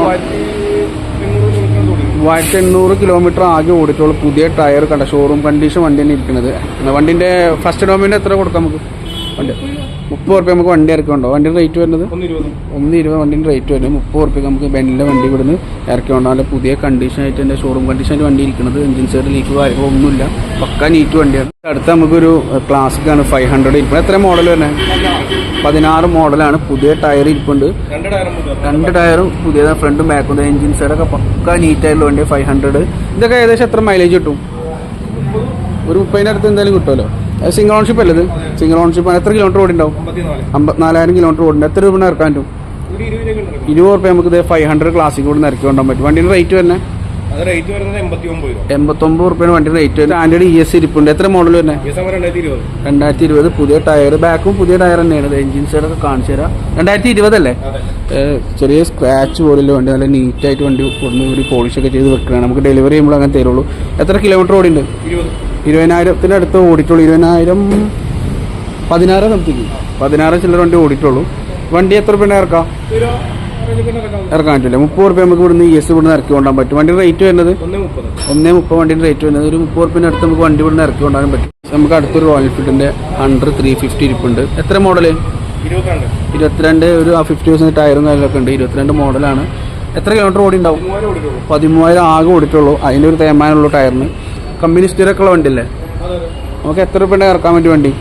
മൂവായിരത്തി എണ്ണൂറ് കിലോമീറ്റർ ആകെ ഓടിച്ചോളൂ പുതിയ ടയർ കണ്ട ഷോറൂം കണ്ടീഷൻ വണ്ടി തന്നെ ഇരിക്കുന്നത്. വണ്ടിന്റെ വണ്ടിന്റെ ഫസ്റ്റ് ഡോമിന്റെ എത്ര കൊടുക്കാം നമുക്ക്? വണ്ടി. മുപ്പത് റുപ്യ നമുക്ക് വണ്ടി ഇറക്കുണ്ടോ വണ്ടിയുടെ റേറ്റ് വരുന്നത്? ഒന്ന് ഇരുപത് വണ്ടിന്റെ വണ്ടിന്റെ റേറ്റ് വരുന്നത്. മുപ്പത് റുപ്യ നമുക്ക് ബെന്നിലെ വണ്ടി ഇവിടുന്ന് ഇറക്കിയുണ്ടോ നല്ല പുതിയ കണ്ടീഷൻ ആയിട്ട് എന്റെ ഷോറൂം കണ്ടീഷനായിട്ട് വണ്ടി ഇരിക്കുന്നത്. എഞ്ചിൻ സൈഡ് ലീക്ക് കാര്യങ്ങളൊന്നുമില്ല പക്ക നീറ്റ് വണ്ടിയാണ്. അടുത്ത നമുക്കൊരു ക്ലാസിക് ആണ് ഫൈവ് ഹൺഡ്രഡ് ഇരിക്കുന്നത്. എത്ര മോഡൽ വരുന്നത്? പതിനാറ് മോഡലാണ് പുതിയ ടയർ ഇരിപ്പുണ്ട്. രണ്ട് ടയറും പുതിയതാണ് ഫ്രണ്ടും ബാക്കും എഞ്ചിൻ സൈഡൊക്കെ പക്ക നീറ്റ് ആയിട്ടുള്ള വണ്ടി ഫൈവ് ഹൺഡ്രഡ് ഇതൊക്കെ ഏകദേശം എത്ര മൈലേജ് കിട്ടും? ഒരു മുപ്പതിന്റെ അടുത്ത് എന്തായാലും കിട്ടുമല്ലോ. അത് സിംഗിൾ ഓൺഷിപ്പ് അല്ലേ ഇത്? സിംഗിൾ ഓൺഷിപ്പ് എത്ര കിലോമീറ്റർ ഓടിണ്ടാവും? ഉണ്ടാവും അമ്പത്തിനാലായിരം കിലോമീറ്റർ ഓടിണ്ട് എത്ര രൂപ ഇറക്കാൻ പറ്റും? ഇരുപത് രൂപ റുപ്യ നമുക്ക് ഇത് ഫൈവ് ഹൺഡ്രഡ് ക്ലാസ്സിൽ കൂടെ ഇറക്കി കൊണ്ടാൻ പറ്റും. വണ്ടിയുടെ റേറ്റ് തന്നെ എൺപത്തൊമ്പത് റുപ്യാണ് വണ്ടി rate standard Android E S ഇരിപ്പുണ്ട്. എത്ര മോഡൽ തന്നെ രണ്ടായിരത്തി ഇരുപത് പുതിയ ടയർ ബാക്കും പുതിയ ടയർ തന്നെയാണ്. എഞ്ചിൻ സൈഡൊക്കെ കാണിച്ചു തരാം. രണ്ടായിരത്തി ഇരുപതല്ലേ ചെറിയ സ്ക്രാച്ച് പോലുള്ള വണ്ടി. നല്ല നീറ്റായിട്ട് വണ്ടി കൊടുന്ന് ഒരു പോളിഷൊക്കെ ചെയ്ത് വെക്കുകയാണ് നമുക്ക് ഡെലിവറി ചെയ്യുമ്പോൾ അങ്ങനെ തരുള്ളൂ. എത്ര കിലോമീറ്റർ ഓടിണ്ട്? ഇരുപതിനായിരത്തിനടുത്ത് ഓടിയിട്ടുള്ളൂ. ഇരുപതിനായിരം പതിനാറ് സംതിങ് പതിനാറ് ചില്ലറ വണ്ടി ഓടിയിട്ടുള്ളൂ. വണ്ടി എത്ര രൂപ ഇറക്കാം ഇറക്കാൻ പറ്റില്ല. മുപ്പത് റുപ്യ നമുക്ക് ഇവിടുന്ന് ഇ എസ് ഇവിടുന്ന് ഇറക്കി കൊണ്ടാൻ പറ്റും. വണ്ടിയുടെ റേറ്റ് വരുന്നത്? ഒന്ന് മുപ്പത്. വണ്ടിയുടെ റേറ്റ് വരുന്നത്. ഒരു മുപ്പത് റുപ്യന്റെ അടുത്ത് നമുക്ക് വണ്ടി ഇവിടുന്ന് ഇറക്കി കൊണ്ടാനും പറ്റും. നമുക്ക് അടുത്തൊരു റോയൽ എൻഫീൽഡിന്റെ ഹൺഡ്രഡ് ത്രീ ഫിഫ്റ്റി ഇരിപ്പുണ്ട്. എത്ര മോഡൽ ഇരുപത്തിരണ്ട്. ഒരു ഫിഫ്റ്റി പെർസെന്റ് ടയറും കാര്യങ്ങളൊക്കെ ഉണ്ട്. ഇരുപത്തിരണ്ട് മോഡലാണ് എത്ര കിലോമീറ്റർ ഓടി ഉണ്ടാവും? പതിമൂവായിരം ആകെ ഓടിയിട്ടുള്ളൂ. അതിന്റെ ഒരു തേമാനുള്ള ടയറിന് കമ്പനി സ്ഥിരമൊക്കെ ഉള്ള വണ്ടി അല്ലേ അതെ അതെ. നമുക്ക് എത്ര റുപ്യ ഇറക്കാൻ വണ്ടി വണ്ടി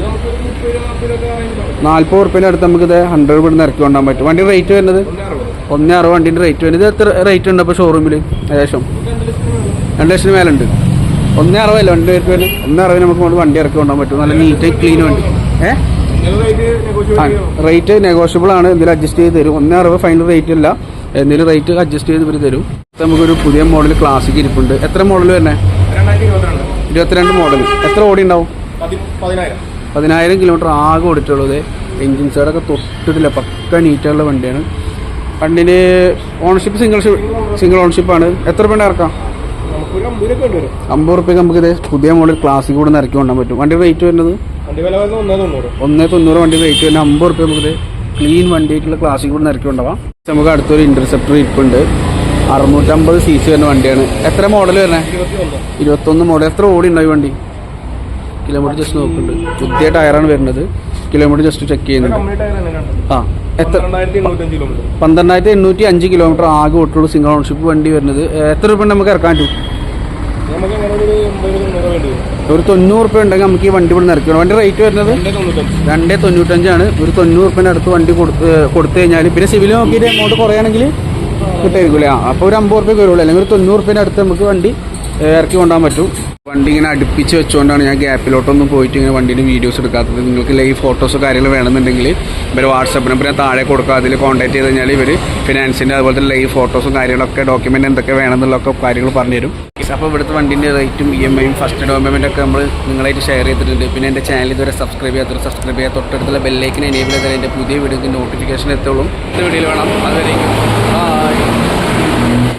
നമുക്ക് ഒരു മുപ്പത് രൂപ നാൽപ്പത് രൂപ ആണെങ്കിൽ നാൽപ്പത് റുപ്യന്റെ അടുത്ത് നമുക്ക് ഇത് ഹൺഡ്രഡ് ഇവിടുന്ന് ഇറക്കി കൊണ്ടാൻ പറ്റും. വണ്ടി റേറ്റ് വരുന്നത്? ഒന്ന് അറുപത് വണ്ടീന്റെ റേറ്റ് വരുന്നത്. ഇത് എത്ര റേറ്റ് ഉണ്ട് അപ്പോൾ ഷോറൂമിൽ ഏകദേശം? രണ്ട് ലക്ഷത്തിന് മേലുണ്ട്. ഒന്നേ അറുപതല്ല വണ്ടി റേറ്റ് വരുന്നത്? ഒന്നേ അറുപത് നമുക്ക് കൊണ്ട് വണ്ടി ഇറക്കി കൊണ്ടാൻ പറ്റും. നല്ല നീറ്റ് ക്ലീൻ വണ്ടി. ഏഹ് റേറ്റ് നെഗോഷ്യബിൾ ആണ്. എന്തെങ്കിലും അഡ്ജസ്റ്റ് ചെയ്ത് തരും. ഒന്നേ അറുപത് ഫൈനൽ റേറ്റ് അല്ല. എന്തെങ്കിലും റേറ്റ് അഡ്ജസ്റ്റ് ചെയ്ത് ഇവർ തരും. നമുക്കൊരു പുതിയ മോഡൽ ക്ലാസിക് ഇരിപ്പുണ്ട്. എത്ര മോഡൽ രണ്ടായിരത്തി ഇരുപത്തിരണ്ട്. മോഡൽ എത്ര ഓടി ഉണ്ടാവും പതി പതിനായിരം. പതിനായിരം കിലോമീറ്റർ ആകെ ഓടിയിട്ടുള്ളത് എഞ്ചിൻ സൈഡൊക്കെ തൊട്ടിട്ടില്ല. പക്ക നീറ്റുള്ള വണ്ടിയാണ്. വണ്ടിന് ഓണർഷിപ്പ് സിംഗിൾ സിംഗിൾ ഓണർഷിപ്പാണ് എത്ര രൂപ ഇറക്കാം? അമ്പത് റുപ്യക്ക് നമുക്ക് ഇത് പുതിയ മോഡൽ ക്ലാസ്സിൽ കൂടെ ഇറക്കി കൊണ്ടാൻ പറ്റും. വണ്ടി റേറ്റ് വരുന്നത്? ഒന്നേ തൊണ്ണൂറ്. വണ്ടി റേറ്റ് വരുന്നത്. അമ്പത് റുപ്യ നമുക്കിത് ക്ലീൻ വണ്ടിയായിട്ടുള്ള ക്ലാസ്സിൽ കൂടെ ഇറക്കി കൊണ്ടുപോകാം നമുക്ക് അടുത്തൊരു ഇന്റർസെപ്റ്റർ ഇരിപ്പുണ്ട്. അറുന്നൂറ്റമ്പത് സി സി വരുന്ന വണ്ടിയാണ്. എത്ര മോഡൽ വരുന്നത് ഇരുപത്തൊന്ന് മോഡൽ എത്ര ഓടി ഉണ്ടായി വണ്ടി? കിലോമീറ്റർ ജസ്റ്റ് നോക്കുന്നുണ്ട്. പുതിയ ടയറാണ് വരുന്നത്. കിലോമീറ്റർ ജസ്റ്റ് ചെക്ക് ചെയ്യുന്നുണ്ട്. ആ എത്ര? പന്ത്രണ്ടായിരത്തി എണ്ണൂറ്റി അഞ്ച് കിലോമീറ്റർ ആകെ ഓട്ടുള്ളൂ സിംഗിൾ ഓൺഷിപ്പ് വണ്ടി വരുന്നത്. എത്ര രൂപ നമുക്ക് ഇറക്കാൻ പറ്റും? ഒരു തൊണ്ണൂറ് റുപ്യ ഉണ്ടെങ്കിൽ നമുക്ക് ഈ വണ്ടി ഇവിടെ നിന്ന് വണ്ടി റേറ്റ് വരുന്നത്? രണ്ടേ തൊണ്ണൂറ്റഞ്ച്. രണ്ടേ തൊണ്ണൂറ്റഞ്ചാണ്. ഒരു തൊണ്ണൂറ് റുപ്യന്റെ അടുത്ത് വണ്ടി കൊടുത്ത് കൊടുത്തു കഴിഞ്ഞാൽ പിന്നെ സിവിൽ നോക്കിയിട്ട് എമൗണ്ട് കിട്ടായിരിക്കില്ലേ? ആ അപ്പോൾ ഒരു അമ്പത് റുപ്യ വരുള്ളൂ അല്ലെങ്കിൽ ഒരു തൊണ്ണൂറ് റുപ്യന്റെ അടുത്ത് നമുക്ക് വണ്ടി ഇറക്കി കൊണ്ടുപോകാൻ പറ്റും. വണ്ടി ഇങ്ങനെ അടുപ്പിച്ച് വെച്ചുകൊണ്ടാണ് ഞാൻ ഗ്യാപ്പിലോട്ടൊന്നും പോയിട്ട് ഇങ്ങനെ വണ്ടീന്റെ വീഡിയോസ് എടുക്കാത്തത്. നിങ്ങൾക്ക് ലൈവ് ഫോട്ടോസോ കാര്യങ്ങൾ വേണമെന്നുണ്ടെങ്കിൽ ഇവർ വാട്സപ്പ് നമ്പർ ഞാൻ താഴെ കൊടുക്കുക അതിൽ കോൺടാക്ട് ചെയ്ത് കഴിഞ്ഞാൽ ഇവർ ഫിനാൻസിന്റെ അതുപോലെ തന്നെ ലൈവ് ഫോട്ടോസും കാര്യങ്ങളൊക്കെ ഡോക്യുമെന്റ് എന്തൊക്കെ വേണമെന്നുള്ളതൊക്കെ കാര്യങ്ങൾ പറഞ്ഞുതരും അപ്പോൾ ഇവിടുത്തെ വണ്ടിന്റെ റേറ്റും ഇ എം ഐയും ഫസ്റ്റ് ഡൗൺ പേയ്മെന്റൊക്കെ നമ്മൾ നിങ്ങളായിട്ട് ഷെയർ ചെയ്തിട്ടുണ്ട്. പിന്നെ എന്റെ ചാനൽ ഇതുവരെ സബ്സ്ക്രൈബ് ചെയ്യാത്തവർ സബ്സ്ക്രൈബ് ചെയ്യാൻ തൊട്ടടുത്തുള്ള ബെല്ലേക്കിന് എനേബിൾ ചെയ്താൽ എന്റെ പുതിയ വീഡിയോക്ക് നോട്ടിഫിക്കേഷൻ എത്തുള്ളൂ. വീഡിയോയിൽ വേണം അതുവരേക്കും. ബൈ